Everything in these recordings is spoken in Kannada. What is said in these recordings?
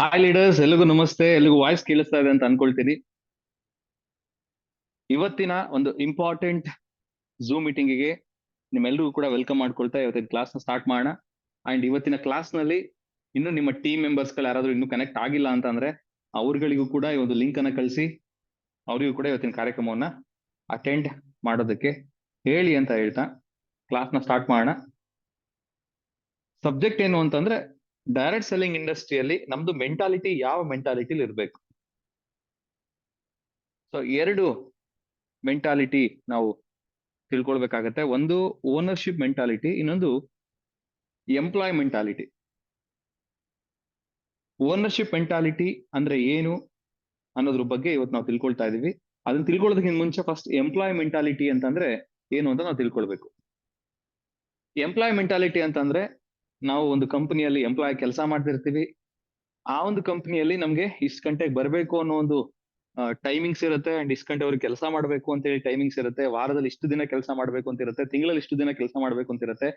ಹಾಯ್ ಲೀಡರ್ಸ್ ಎಲ್ಲಿಗೂ ನಮಸ್ತೆ. ಎಲ್ಲಿಗೂ ವಾಯ್ಸ್ ಕೇಳಿಸ್ತಾ ಇದೆ ಅಂತ ಅನ್ಕೊಳ್ತೀನಿ. ಇವತ್ತಿನ ಒಂದು ಇಂಪಾರ್ಟೆಂಟ್ ಝೂಮ್ ಮೀಟಿಂಗಿಗೆ ನಿಮ್ಮೆಲ್ಲರಿಗೂ ಕೂಡ ವೆಲ್ಕಮ್ ಮಾಡ್ಕೊಳ್ತಾ ಇವತ್ತಿನ ಕ್ಲಾಸ್ನ ಸ್ಟಾರ್ಟ್ ಮಾಡೋಣ. ಅಂಡ್ ಇವತ್ತಿನ ಕ್ಲಾಸ್ನಲ್ಲಿ ಇನ್ನು ನಿಮ್ಮ ಟೀಮ್ ಮೆಂಬರ್ಸ್ಗಳು ಯಾರಾದ್ರೂ ಇನ್ನೂ ಕನೆಕ್ಟ್ ಆಗಿಲ್ಲ ಅಂತಂದ್ರೆ ಅವ್ರಗಳಿಗೂ ಕೂಡ ಈ ಒಂದು ಲಿಂಕ್ ಅನ್ನ ಕಳಿಸಿ. ಅವರಿಗೂ ಕೂಡ ಇವತ್ತಿನ ಕಾರ್ಯಕ್ರಮವನ್ನ ಅಟೆಂಡ್ ಮಾಡೋದಕ್ಕೆ ಹೇಳಿ ಅಂತ ಹೇಳ್ತಾ ಕ್ಲಾಸ್ನ ಸ್ಟಾರ್ಟ್ ಮಾಡೋಣ. ಸಬ್ಜೆಕ್ಟ್ ಏನು ಅಂತಂದ್ರೆ ಡೈರೆಕ್ಟ್ ಸೆಲ್ಲಿಂಗ್ ಇಂಡಸ್ಟ್ರಿಯಲ್ಲಿ ನಮ್ದು ಮೆಂಟಾಲಿಟಿ ಯಾವ ಮೆಂಟಾಲಿಟಿಲಿ ಇರಬೇಕು? ಸೊ ಎರಡು ಮೆಂಟಾಲಿಟಿ ನಾವು ತಿಳ್ಕೊಳ್ಬೇಕಾಗತ್ತೆ. ಒಂದು ಓನರ್ಶಿಪ್ ಮೆಂಟಾಲಿಟಿ ಇನ್ನೊಂದು ಎಂಪ್ಲಾಯ್ ಮೆಂಟಾಲಿಟಿ ಓನರ್ಶಿಪ್ ಮೆಂಟಾಲಿಟಿ ಅಂದ್ರೆ ಏನು ಅನ್ನೋದ್ರ ಬಗ್ಗೆ ಇವತ್ತು ನಾವು ತಿಳ್ಕೊಳ್ತಾ ಇದೀವಿ. ಅದನ್ನ ತಿಳ್ಕೊಳ್ಳೋದಕ್ಕಿಂತ ಮುಂಚೆ ಫಸ್ಟ್ ಎಂಪ್ಲಾಯ್ ಮೆಂಟಾಲಿಟಿ ಅಂತಂದ್ರೆ ಏನು ಅಂತ ನಾವು ತಿಳ್ಕೊಳ್ಬೇಕು. ಎಂಪ್ಲಾಯ್ ಮೆಂಟಾಲಿಟಿ ಅಂತಂದ್ರೆ ನಾವು ಒಂದು ಕಂಪನಿಯಲ್ಲಿ ಎಂಪ್ಲಾಯ್ ಕೆಲಸ ಮಾಡ್ತಿರ್ತೀವಿ. ಆ ಒಂದು ಕಂಪನಿಯಲ್ಲಿ ನಮ್ಗೆ ಇಷ್ಟು ಗಂಟೆಗೆ ಬರಬೇಕು ಅನ್ನೋ ಒಂದು ಟೈಮಿಂಗ್ಸ್ ಇರುತ್ತೆ. ಅಂಡ್ ಇಷ್ಟು ಅವ್ರಿಗೆ ಕೆಲಸ ಮಾಡಬೇಕು ಅಂತ ಹೇಳಿ ಟೈಮಿಂಗ್ಸ್ ಇರುತ್ತೆ. ವಾರದಲ್ಲಿ ಇಷ್ಟು ದಿನ ಕೆಲಸ ಮಾಡಬೇಕು ಅಂತ ಇರುತ್ತೆ. ತಿಂಗಳಲ್ಲಿ ಇಷ್ಟು ದಿನ ಕೆಲಸ ಮಾಡಬೇಕು ಅಂತ ಇರುತ್ತೆ.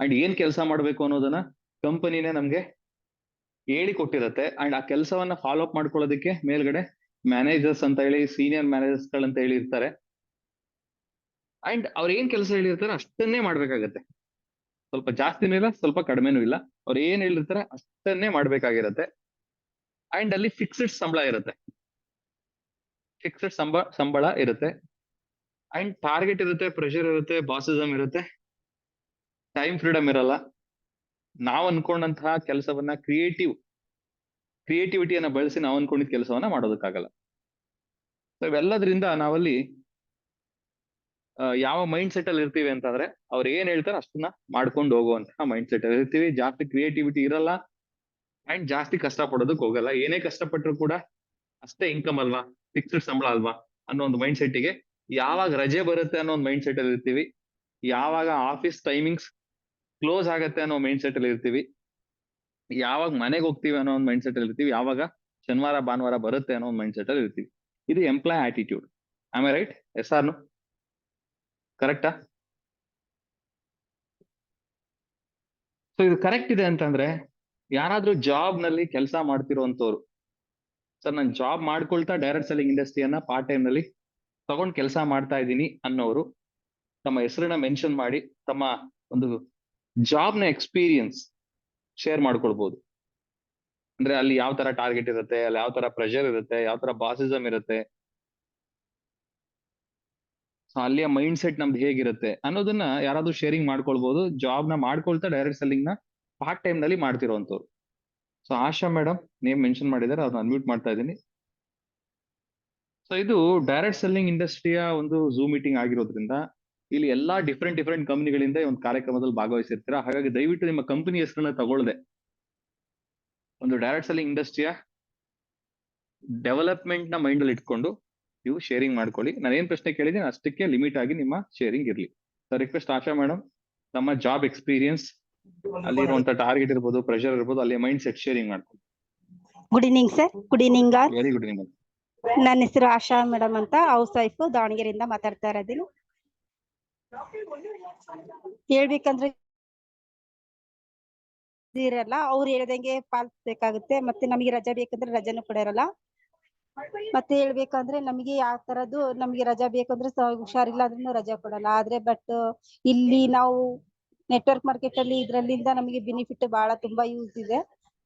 ಅಂಡ್ ಏನ್ ಕೆಲಸ ಮಾಡಬೇಕು ಅನ್ನೋದನ್ನ ಕಂಪನಿನೇ ನಮ್ಗೆ ಹೇಳಿ ಕೊಟ್ಟಿರುತ್ತೆ ಅಂಡ್ ಆ ಕೆಲಸವನ್ನ ಫಾಲೋ ಅಪ್ ಮಾಡ್ಕೊಳ್ಳೋದಕ್ಕೆ ಮೇಲ್ಗಡೆ ಮ್ಯಾನೇಜರ್ಸ್ ಅಂತ ಹೇಳಿ ಸೀನಿಯರ್ ಮ್ಯಾನೇಜರ್ಸ್ ಗಳಂತ ಹೇಳಿ ಇರ್ತಾರೆ ಅಂಡ್ ಅವ್ರ ಏನ್ ಕೆಲಸ ಹೇಳಿರ್ತಾರೆ ಅಷ್ಟನ್ನೇ ಮಾಡ್ಬೇಕಾಗತ್ತೆ. ಸ್ವಲ್ಪ ಜಾಸ್ತಿನೂ ಇಲ್ಲ, ಸ್ವಲ್ಪ ಕಡಿಮೆನೂ ಇಲ್ಲ. ಅವ್ರು ಏನ್ ಹೇಳಿರ್ತಾರೆ ಅಷ್ಟನ್ನೇ ಮಾಡ್ಬೇಕಾಗಿರತ್ತೆ. ಅಂಡ್ ಅಲ್ಲಿ ಫಿಕ್ಸ್ಡ್ ಸಂಬಳ ಇರುತ್ತೆ. ಫಿಕ್ಸ್ಡ್ ಸಂಬಳ ಸಂಬಳ ಇರುತ್ತೆ. ಅಂಡ್ ಟಾರ್ಗೆಟ್ ಇರುತ್ತೆ ಪ್ರೆಷರ್ ಇರುತ್ತೆ ಬಾಸಿಸಮ್ ಇರುತ್ತೆ. ಟೈಮ್ ಫ್ರೀಡಮ್ ಇರಲ್ಲ. ನಾವ್ ಅನ್ಕೊಂಡಂತಹ ಕೆಲಸವನ್ನ ಕ್ರಿಯೇಟಿವ್ ಕ್ರಿಯೇಟಿವಿಟಿಯನ್ನ ಬಳಸಿ ನಾವು ಅನ್ಕೊಂಡಿದ್ ಕೆಲಸವನ್ನ ಮಾಡೋದಕ್ಕಾಗಲ್ಲ. ಸೊ ಇವೆಲ್ಲದ್ರಿಂದ ನಾವಲ್ಲಿ ಯಾವ ಮೈಂಡ್ ಸೆಟ್ ಅಲ್ಲಿ ಇರ್ತೀವಿ ಅಂತಂದ್ರೆ ಅವ್ರು ಏನ್ ಹೇಳ್ತಾರೆ ಅಷ್ಟನ್ನ ಮಾಡ್ಕೊಂಡು ಹೋಗುವಂತಹ ಮೈಂಡ್ ಸೆಟ್ ಅಲ್ಲಿ ಇರ್ತೀವಿ. ಜಾಸ್ತಿ ಕ್ರಿಯೇಟಿವಿಟಿ ಇರಲ್ಲ ಅಂಡ್ ಜಾಸ್ತಿ ಕಷ್ಟ ಪಡೋದಕ್ಕೆ ಹೋಗಲ್ಲ. ಏನೇ ಕಷ್ಟಪಟ್ಟರು ಕೂಡ ಅಷ್ಟೇ ಇನ್ಕಮ್ ಅಲ್ವಾ? ಫಿಕ್ಸ್ಡ್ ಸಂಬಳ ಅಲ್ವಾ? ಅನ್ನೋ ಒಂದು ಮೈಂಡ್ ಸೆಟ್ಗೆ ಯಾವಾಗ ರಜೆ ಬರುತ್ತೆ ಅನ್ನೋ ಒಂದು ಮೈಂಡ್ ಸೆಟ್ ಅಲ್ಲಿ ಇರ್ತೀವಿ. ಯಾವಾಗ ಆಫೀಸ್ ಟೈಮಿಂಗ್ಸ್ ಕ್ಲೋಸ್ ಆಗತ್ತೆ ಅನ್ನೋ ಮೈಂಡ್ ಸೆಟ್ ಅಲ್ಲಿ ಇರ್ತೀವಿ. ಯಾವಾಗ ಮನೆಗೆ ಹೋಗ್ತೀವಿ ಅನ್ನೋ ಒಂದು ಮೈಂಡ್ ಸೆಟ್ ಅಲ್ಲಿ ಇರ್ತೀವಿ. ಯಾವಾಗ ಶನಿವಾರ, ಭಾನುವಾರ ಬರುತ್ತೆ ಅನ್ನೋ ಒಂದು ಮೈಂಡ್ ಸೆಟ್ ಅಲ್ಲಿ ಇರ್ತೀವಿ. ಇದು employee attitude I right yes or no ಕರೆಕ್ಟಾ ಸೊ ಇದು ಕರೆಕ್ಟ್ ಇದೆ ಅಂತಂದ್ರೆ, ಯಾರಾದ್ರೂ ಜಾಬ್ನಲ್ಲಿ ಕೆಲಸ ಮಾಡ್ತಿರೋಂಥವ್ರು ಸರ್ ನಾನು ಜಾಬ್ ಮಾಡ್ಕೊಳ್ತಾ ಡೈರೆಕ್ಟ್ ಸೆಲ್ಲಿಂಗ್ ಇಂಡಸ್ಟ್ರಿಯನ್ನ ಪಾರ್ಟ್ ಟೈಮ್ನಲ್ಲಿ ತಗೊಂಡ್ ಕೆಲಸ ಮಾಡ್ತಾ ಇದ್ದೀನಿ ಅನ್ನೋರು ತಮ್ಮ ಹೆಸರನ್ನ ಮೆನ್ಷನ್ ಮಾಡಿ, ತಮ್ಮ ಒಂದು ಜಾಬ್ನ ಎಕ್ಸ್ಪೀರಿಯನ್ಸ್ ಶೇರ್ ಮಾಡ್ಕೊಳ್ಬಹುದು ಅಂದ್ರೆ ಅಲ್ಲಿ ಯಾವ ತರ ಟಾರ್ಗೆಟ್ ಇರುತ್ತೆ, ಅಲ್ಲಿ ಯಾವ ತರ ಪ್ರೆಷರ್ ಇರುತ್ತೆ ಯಾವ ತರ ಬಾಸಿಸಮ್ ಇರುತ್ತೆ ಅಲ್ಲಿಯ ಮೈಂಡ್ ಸೆಟ್ ನಮ್ದು ಹೇಗಿರುತ್ತೆ ಅನ್ನೋದನ್ನ ಯಾರಾದ್ರೂ ಶೇರಿಂಗ್ ಮಾಡ್ಕೊಳ್ಬಹುದು ಜಾಬ್ನ ಮಾಡ್ಕೊಳ್ತಾ ಡೈರೆಕ್ಟ್ ಸೆಲ್ಲಿಂಗ್ನ ಪಾರ್ಟ್ ಟೈಮ್ನಲ್ಲಿ ಮಾಡ್ತಿರೋಂಥವ್ರು so Asha madam name mention ಮಾಡಿದ್ದಾರೆ, ಅದನ್ನ ಅನ್ಮ್ಯೂಟ್ ಮಾಡ್ತಾ ಇದ್ದೀನಿ. ಸೊ ಇದು ಡೈರೆಕ್ಟ್ ಸೆಲ್ಲಿಂಗ್ ಇಂಡಸ್ಟ್ರಿಯ ಒಂದು ಝೂಮ್ ಮೀಟಿಂಗ್ ಆಗಿರೋದ್ರಿಂದ ಇಲ್ಲಿ ಎಲ್ಲಾ ಡಿಫ್ರೆಂಟ್ ಡಿಫ್ರೆಂಟ್ ಕಂಪನಿಗಳಿಂದ ಒಂದು ಕಾರ್ಯಕ್ರಮದಲ್ಲಿ ಭಾಗವಹಿಸಿರ್ತೀರಾ? ಹಾಗಾಗಿ ದಯವಿಟ್ಟು ನಿಮ್ಮ ಕಂಪನಿ ಹೆಸರನ್ನ ತಗೊಳ್ಳದೆ ಒಂದು ಡೈರೆಕ್ಟ್ ಸೆಲ್ಲಿಂಗ್ ಇಂಡಸ್ಟ್ರಿಯ ಡೆವಲಪ್ಮೆಂಟ್ನ ಮೈಂಡ್ ಅಲ್ಲಿ ಇಟ್ಕೊಂಡು ನೀವು ಶೇರಿಂಗ್ ಮಾಡ್ಕೊಳ್ಳಿ. ನಾನು ಏನ್ ಪ್ರಶ್ನೆ ಕೇಳಿದ್ದೀನಿ ಅಷ್ಟಕ್ಕೆ ಲಿಮಿಟ್ ಆಗಿ ನಿಮ್ಮ ಶೇರಿಂಗ್ ಇರಲಿ. ಸರ್ ರಿಕ್ವೆಸ್ಟ್ ಆಶಾ ಮೇಡಮ್ ನಮ್ಮ ಜಾಬ್ ಎಕ್ಸ್ಪೀರಿಯನ್ಸ್ ಅಲ್ಲಿರುವಂತ ಟಾರ್ಗೆಟ್ ಇರ್ಬೋದು ಪ್ರೆಷರ್ ಇರ್ಬೋದು ಅಲ್ಲಿ ಮೈಂಡ್ ಸೆಟ್ ಶೇರಿಂಗ್ ಮಾಡ್ಕೊಳ್ಳಿ good evening sir good evening very good evening ನನ್ನ ಹೆಸರು ಆಶಾ ಮೇಡಮ್ ಅಂತ ಹೌಸ್ ವೈಫ್ ದಾವಣಗೆರೆಯಿಂದ ಮಾತಾಡ್ತಾ ಇರೋದಿಲ್ಲ ಹೇಳ್ಬೇಕಂದ್ರೆ ಇರಲ್ಲ ಅವ್ರು ಹೇಳ್ದಂಗೆ ಪಾಲಿಸ್ಬೇಕಾಗುತ್ತೆ ಮತ್ತೆ ನಮಗೆ ರಜಾ ಬೇಕಂದ್ರೆ ರಜಾನು ಕೂಡ ಇರಲ್ಲ. ಮತ್ತೆ ಹೇಳ್ಬೇಕಂದ್ರೆ ನಮಗೆ ಯಾವ ತರದ್ದು ನಮ್ಗೆ ರಜಾ ಬೇಕಂದ್ರೆ ಹುಷಾರಿಲ್ಲ ಅಂದ್ರೂ ರಜಾ ಕೊಡಲ್ಲ. ಆದ್ರೆ ಬಟ್ ಇಲ್ಲಿ ನಾವು ನೆಟ್ವರ್ಕ್ ಮಾರ್ಕೆಟ್ ಅಲ್ಲಿ ಇದ್ರಲ್ಲಿಂದ ನಮಗೆ ಬೆನಿಫಿಟ್ ಬಹಳ ತುಂಬಾ ಯೂಸ್ ಇದೆ.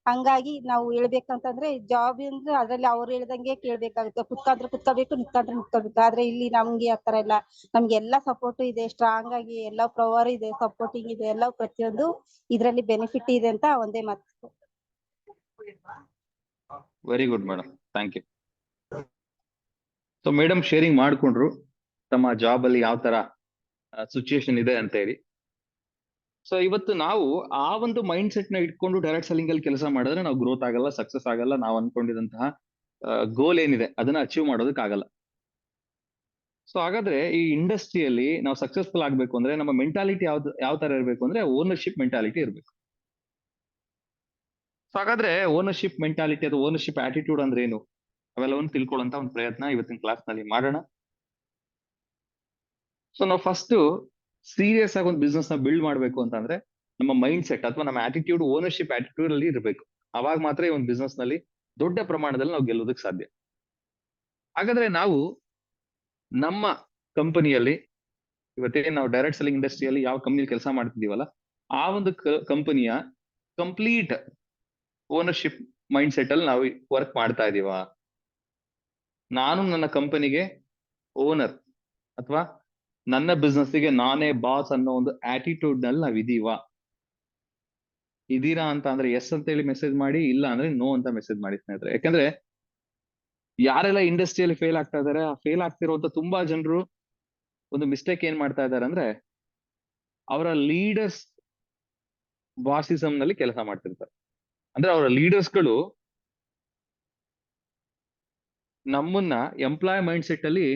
ಹಂಗಾಗಿ ನಾವು ಹೇಳ್ಬೇಕಂತಂದ್ರೆ ಜಾಬ್ ಅಂದ್ರೆ ಅದ್ರಲ್ಲಿ ಅವ್ರು ಹೇಳ್ದಂಗೆ ಕೇಳ್ಬೇಕಾಗುತ್ತೆ. ಕುತ್ಕೊಂಡ್ರೆ ಕುತ್ಕೋಬೇಕು, ನಿಂತ್ಕೊಂಡ್ರೆ ನಿಂತ್ಕೋಬೇಕು. ಆದ್ರೆ ಇಲ್ಲಿ ನಮ್ಗೆ ಆತರ ಇಲ್ಲ. ನಮ್ಗೆ ಎಲ್ಲಾ ಸಪೋರ್ಟ್ ಇದೆ ಸ್ಟ್ರಾಂಗ್ ಆಗಿ ಎಲ್ಲಾ ಪ್ರವರ್ ಇದೆ ಸಪೋರ್ಟಿಂಗ್ ಇದೆ, ಎಲ್ಲ ಪ್ರತಿಯೊಂದು ಇದ್ರಲ್ಲಿ ಬೆನಿಫಿಟ್ ಇದೆ ಅಂತ ಒಂದೇ ಮಾತು. Very good madam thank you so madam sharing ಮಾಡ್ಕೊಂಡ್ರು ತಮ್ಮ ಜಾಬ್ ಅಲ್ಲಿ ಯಾವ ತರ ಸಿಚುಯೇಷನ್ ಇದೆ ಅಂತ ಹೇಳಿ. ಸೊ ಇವತ್ತು ನಾವು ಆ ಒಂದು ಮೈಂಡ್ ಸೆಟ್ನ ಇಟ್ಕೊಂಡು ಡೈರೆಕ್ಟ್ ಸೆಲ್ಲಿಂಗ್ ಅಲ್ಲಿ ಕೆಲಸ ಮಾಡಿದ್ರೆ ನಾವು ಗ್ರೋತ್ ಆಗಲ್ಲ ಸಕ್ಸಸ್ ಆಗಲ್ಲ, ನಾವು ಅನ್ಕೊಂಡಿದಂತಹ ಗೋಲ್ ಏನಿದೆ, ಅದನ್ನ ಅಚೀವ್ ಮಾಡೋದಕ್ಕೆ ಆಗಲ್ಲ ಸೊ ಹಾಗಾದ್ರೆ ಈ ಇಂಡಸ್ಟ್ರಿಯಲ್ಲಿ ನಾವು ಸಕ್ಸಸ್ಫುಲ್ ಆಗ್ಬೇಕು ಅಂದ್ರೆ ನಮ್ಮ ಮೆಂಟಾಲಿಟಿ ಯಾವ್ದು, ಯಾವ ತರ ಇರಬೇಕು ಅಂದ್ರೆ ಓನರ್ಶಿಪ್ ಮೆಂಟಾಲಿಟಿ ಇರಬೇಕು. ಸೊ ಹಾಗಾದ್ರೆ ಓನರ್ಶಿಪ್ ಮೆಂಟಾಲಿಟಿ ಅಥವಾ ಓನರ್ಶಿಪ್ ಆಟಿಟ್ಯೂಡ್ ಅಂದ್ರೆ ಏನು? ಅವೆಲ್ಲವನ್ನು ತಿಳ್ಕೊಳ್ಳುವಂತ ಒಂದು ಪ್ರಯತ್ನ ಇವತ್ತಿನ ಕ್ಲಾಸ್ನಲ್ಲಿ ಮಾಡೋಣ. ಸೊ ನಾವು ಫಸ್ಟ್ ಸೀರಿಯಸ್ ಆಗಿ ಒಂದು ಬಿಸ್ನೆಸ್ನ ಬಿಲ್ಡ್ ಮಾಡ್ಬೇಕು ಅಂತಂದ್ರೆ ನಮ್ಮ ಮೈಂಡ್ ಸೆಟ್ ಅಥವಾ ನಮ್ಮ ಆಟಿಟ್ಯೂಡ್ ಓನರ್ಶಿಪ್ ಆಟಿಟ್ಯೂಡ್ ಅಲ್ಲಿ ಇರಬೇಕು. ಅವಾಗ ಮಾತ್ರ ಈ ಒಂದು ಬಿಸ್ನೆಸ್ನಲ್ಲಿ ದೊಡ್ಡ ಪ್ರಮಾಣದಲ್ಲಿ ನಾವು ಗೆಲ್ಲೋದಕ್ಕೆ ಸಾಧ್ಯ. ಹಾಗಾದ್ರೆ ನಾವು ನಮ್ಮ ಕಂಪನಿಯಲ್ಲಿ ಇವತ್ತೇನು ನಾವು ಡೈರೆಕ್ಟ್ ಸೆಲ್ಲಿಂಗ್ ಇಂಡಸ್ಟ್ರಿಯಲ್ಲಿ ಯಾವ ಕಂಪ್ನಿಯಲ್ಲಿ ಕೆಲಸ ಮಾಡ್ತಿದ್ದೀವಲ್ಲ, ಆ ಒಂದು ಕಂಪನಿಯ ಕಂಪ್ಲೀಟ್ ಓನರ್ಶಿಪ್ ಮೈಂಡ್ ಸೆಟ್ ಅಲ್ಲಿ ನಾವು ವರ್ಕ್ ಮಾಡ್ತಾ ಇದೀವ ನಾನು ನನ್ನ ಕಂಪನಿಗೆ ಓನರ್ ಅಥವಾ ನನ್ನ business ಗೆ ನಾನೇ ಬಾಸ್ ಅನ್ನೋ ಒಂದು ಆಟಿಟ್ಯೂಡ್ನಲ್ಲಿ ನಾವ್ ಇದೀವ. ಇದೀರಾ ಅಂತ ಅಂದ್ರೆ ಎಸ್ ಅಂತ ಹೇಳಿ ಮೆಸೇಜ್ ಮಾಡಿ, ಇಲ್ಲ ಅಂದ್ರೆ ನೋ ಅಂತ ಮೆಸೇಜ್ ಮಾಡಿ ಸ್ನೇಹಿತರೆ. ಯಾಕಂದ್ರೆ ಯಾರೆಲ್ಲ ಇಂಡಸ್ಟ್ರಿಯಲ್ಲಿ ಫೇಲ್ ಆಗ್ತಾ ಇದಾರೆ, ಆ ಫೇಲ್ ಆಗ್ತಿರುವಂತ ತುಂಬಾ ಜನರು ಒಂದು ಮಿಸ್ಟೇಕ್ ಏನ್ ಮಾಡ್ತಾ ಇದಾರೆ ಅಂದ್ರೆ ಅವರ ಲೀಡರ್ಸ್ ಬಾಸಿಸಮ್ನಲ್ಲಿ ಕೆಲಸ ಮಾಡ್ತಿರ್ತಾರೆ. ಅಂದ್ರೆ ಅವರ ಲೀಡರ್ಸ್ಗಳು ನಮ್ಮನ್ನ ಎಂಪ್ಲಾಯ್ ಮೈಂಡ್ ಸೆಟ್ ಅಲ್ಲಿ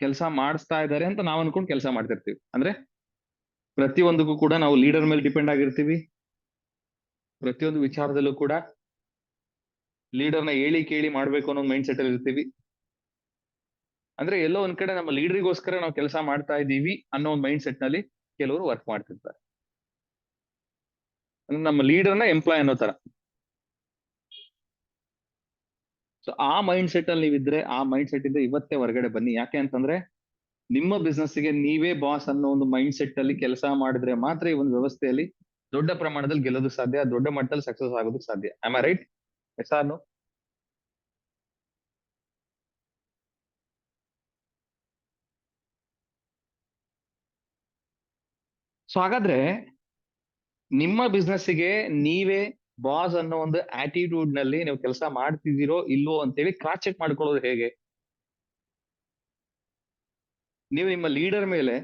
ಕೆಲಸ ಮಾಡಿಸ್ತಾ ಇದ್ದಾರೆ ಅಂತ ನಾವ್ ಅನ್ಕೊಂಡು ಕೆಲಸ ಮಾಡ್ತಿರ್ತೀವಿ. ಅಂದ್ರೆ ಪ್ರತಿಯೊಂದಕ್ಕೂ ಕೂಡ ನಾವು ಲೀಡರ್ ಮೇಲೆ ಡಿಪೆಂಡ್ ಆಗಿರ್ತೀವಿ. ಪ್ರತಿಯೊಂದು ವಿಚಾರದಲ್ಲೂ ಕೂಡ ಲೀಡರ್ನ ಹೇಳಿ ಕೇಳಿ ಮಾಡ್ಬೇಕು ಅನ್ನೋ ಮೈಂಡ್ ಸೆಟ್ ಅಲ್ಲಿ ಇರ್ತೀವಿ. ಅಂದ್ರೆ ಎಲ್ಲೋ ಒಂದ್ ಕಡೆ ನಮ್ಮ ಲೀಡರಿಗೋಸ್ಕರ ನಾವು ಕೆಲಸ ಮಾಡ್ತಾ ಇದ್ದೀವಿ ಅನ್ನೋ ಒಂದು ಮೈಂಡ್ ಸೆಟ್ನಲ್ಲಿ ಕೆಲವರು ವರ್ಕ್ ಮಾಡ್ತಿರ್ತಾರೆ. ನಮ್ಮ ಲೀಡರ್ನ ಎಂಪ್ಲಾಯ್ ಅನ್ನೋ ತರ. ಸೊ ಆ ಮೈಂಡ್ ಸೆಟ್ ಅಲ್ಲಿ ನೀವಿದ್ರೆ ಆ ಮೈಂಡ್ ಸೆಟ್ ಇಂದ ಇವತ್ತೇ ಹೊರಗಡೆ ಬನ್ನಿ. ಯಾಕೆ ಅಂತಂದ್ರೆ ನಿಮ್ಮ business ಗೆ ನೀವೇ ಬಾಸ್ ಅನ್ನೋ ಒಂದು ಮೈಂಡ್ ಸೆಟ್ ಅಲ್ಲಿ ಕೆಲಸ ಮಾಡಿದ್ರೆ ಮಾತ್ರ ಈ ಒಂದು ವ್ಯವಸ್ಥೆಯಲ್ಲಿ ದೊಡ್ಡ ಪ್ರಮಾಣದಲ್ಲಿ ಗೆಲ್ಲೋದು ಸಾಧ್ಯ, ದೊಡ್ಡ ಮಟ್ಟದಲ್ಲಿ ಸಕ್ಸಸ್ ಆಗೋದಕ್ಕೆ ಸಾಧ್ಯ. Am I right yes or so ಹಾಗಾದ್ರೆ ನಿಮ್ಮ ಬಿಸ್ನೆಸ್ಸಿಗೆ ನೀವೇ ಬಾಸ್ ಅನ್ನೋ ಒಂದು ಆಟಿಟ್ಯೂಡ್ನಲ್ಲಿ ನೀವು ಕೆಲಸ ಮಾಡ್ತಿದ್ದೀರೋ ಇಲ್ವೋ ಅಂತೇಳಿ ಕ್ರಾಸ್ ಚೆಕ್ ಮಾಡ್ಕೊಳ್ಳೋದು ಹೇಗೆ? ನೀವು ನಿಮ್ಮ ಲೀಡರ್ ಮೇಲೆ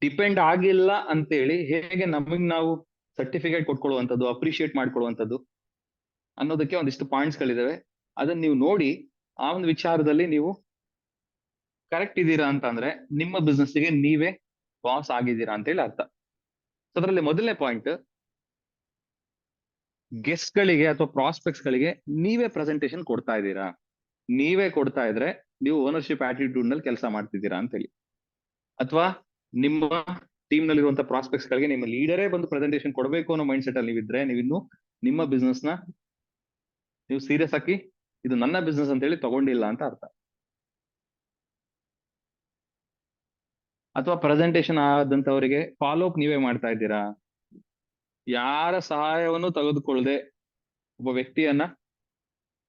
ಡಿಪೆಂಡ್ ಆಗಿಲ್ಲ ಅಂತೇಳಿ ಹೇಗೆ ನಮಗ್ ನಾವು ಸರ್ಟಿಫಿಕೇಟ್ ಕೊಟ್ಕೊಳ್ಳುವಂಥದ್ದು ಅಪ್ರಿಶಿಯೇಟ್ ಮಾಡ್ಕೊಳ್ಳುವಂಥದ್ದು ಅನ್ನೋದಕ್ಕೆ ಒಂದಿಷ್ಟು ಪಾಯಿಂಟ್ಸ್ ಗಳಿದಾವೆ. ಅದನ್ನ ನೀವು ನೋಡಿ, ಆ ಒಂದು ವಿಚಾರದಲ್ಲಿ ನೀವು ಕರೆಕ್ಟ್ ಇದ್ದೀರಾ ಅಂತ ಅಂದ್ರೆ ನಿಮ್ಮ ಬಿಸ್ನೆಸ್ಗೆ ನೀವೇ ಬಾಸ್ ಆಗಿದ್ದೀರಾ ಅಂತೇಳಿ ಅರ್ಥ. ಅದರಲ್ಲಿ ಮೊದಲನೇ ಪಾಯಿಂಟ್ ಗೆಸ್ಟ್ ಗಳಿಗೆ ಅಥವಾ ಪ್ರಾಸ್ಪೆಕ್ಟ್ಸ್ ಗಳಿಗೆ ನೀವೇ ಪ್ರೆಸೆಂಟೇಶನ್ ಕೊಡ್ತಾ ಇದ್ದೀರಾ? ನೀವೇ ಕೊಡ್ತಾ ಇದ್ರೆ ನೀವು ಓನರ್ಶಿಪ್ ಆಟಿಟ್ಯೂಡ್ನಲ್ಲಿ ಕೆಲಸ ಮಾಡ್ತಿದ್ದೀರಾ ಅಂತ ಹೇಳಿ ಅಥವಾ ನಿಮ್ಮ ಟೀಮ್ ನಲ್ಲಿರುವಂತಹ ಪ್ರಾಸ್ಪೆಕ್ಟ್ಸ್ ಗಳಿಗೆ ನಿಮ್ಮ ಲೀಡರೇ ಬಂದು ಪ್ರೆಸೆಂಟೇಶನ್ ಕೊಡಬೇಕು ಅನ್ನೋ ಮೈಂಡ್ ಸೆಟ್ ಅಲ್ಲಿ ನೀವಿದ್ರೆ ಇನ್ನು ನಿಮ್ಮ ಬಿಸ್ನೆಸ್ನ ನೀವು ಸೀರಿಯಸ್ ಆಗಿ ಇದು ನನ್ನ ಬಿಸ್ನೆಸ್ ಅಂತ ಹೇಳಿ ತಗೊಂಡಿಲ್ಲ ಅಂತ ಅರ್ಥ. ಅಥವಾ ಪ್ರೆಸೆಂಟೇಶನ್ ಆದಂತವರಿಗೆ ಫಾಲೋ ಅಪ್ ನೀವೇ ಮಾಡ್ತಾ ಇದ್ದೀರಾ? ಯಾರ ಸಹಾಯವನ್ನು ತೆಗೆದುಕೊಳ್ಳದೆ ಒಬ್ಬ ವ್ಯಕ್ತಿಯನ್ನ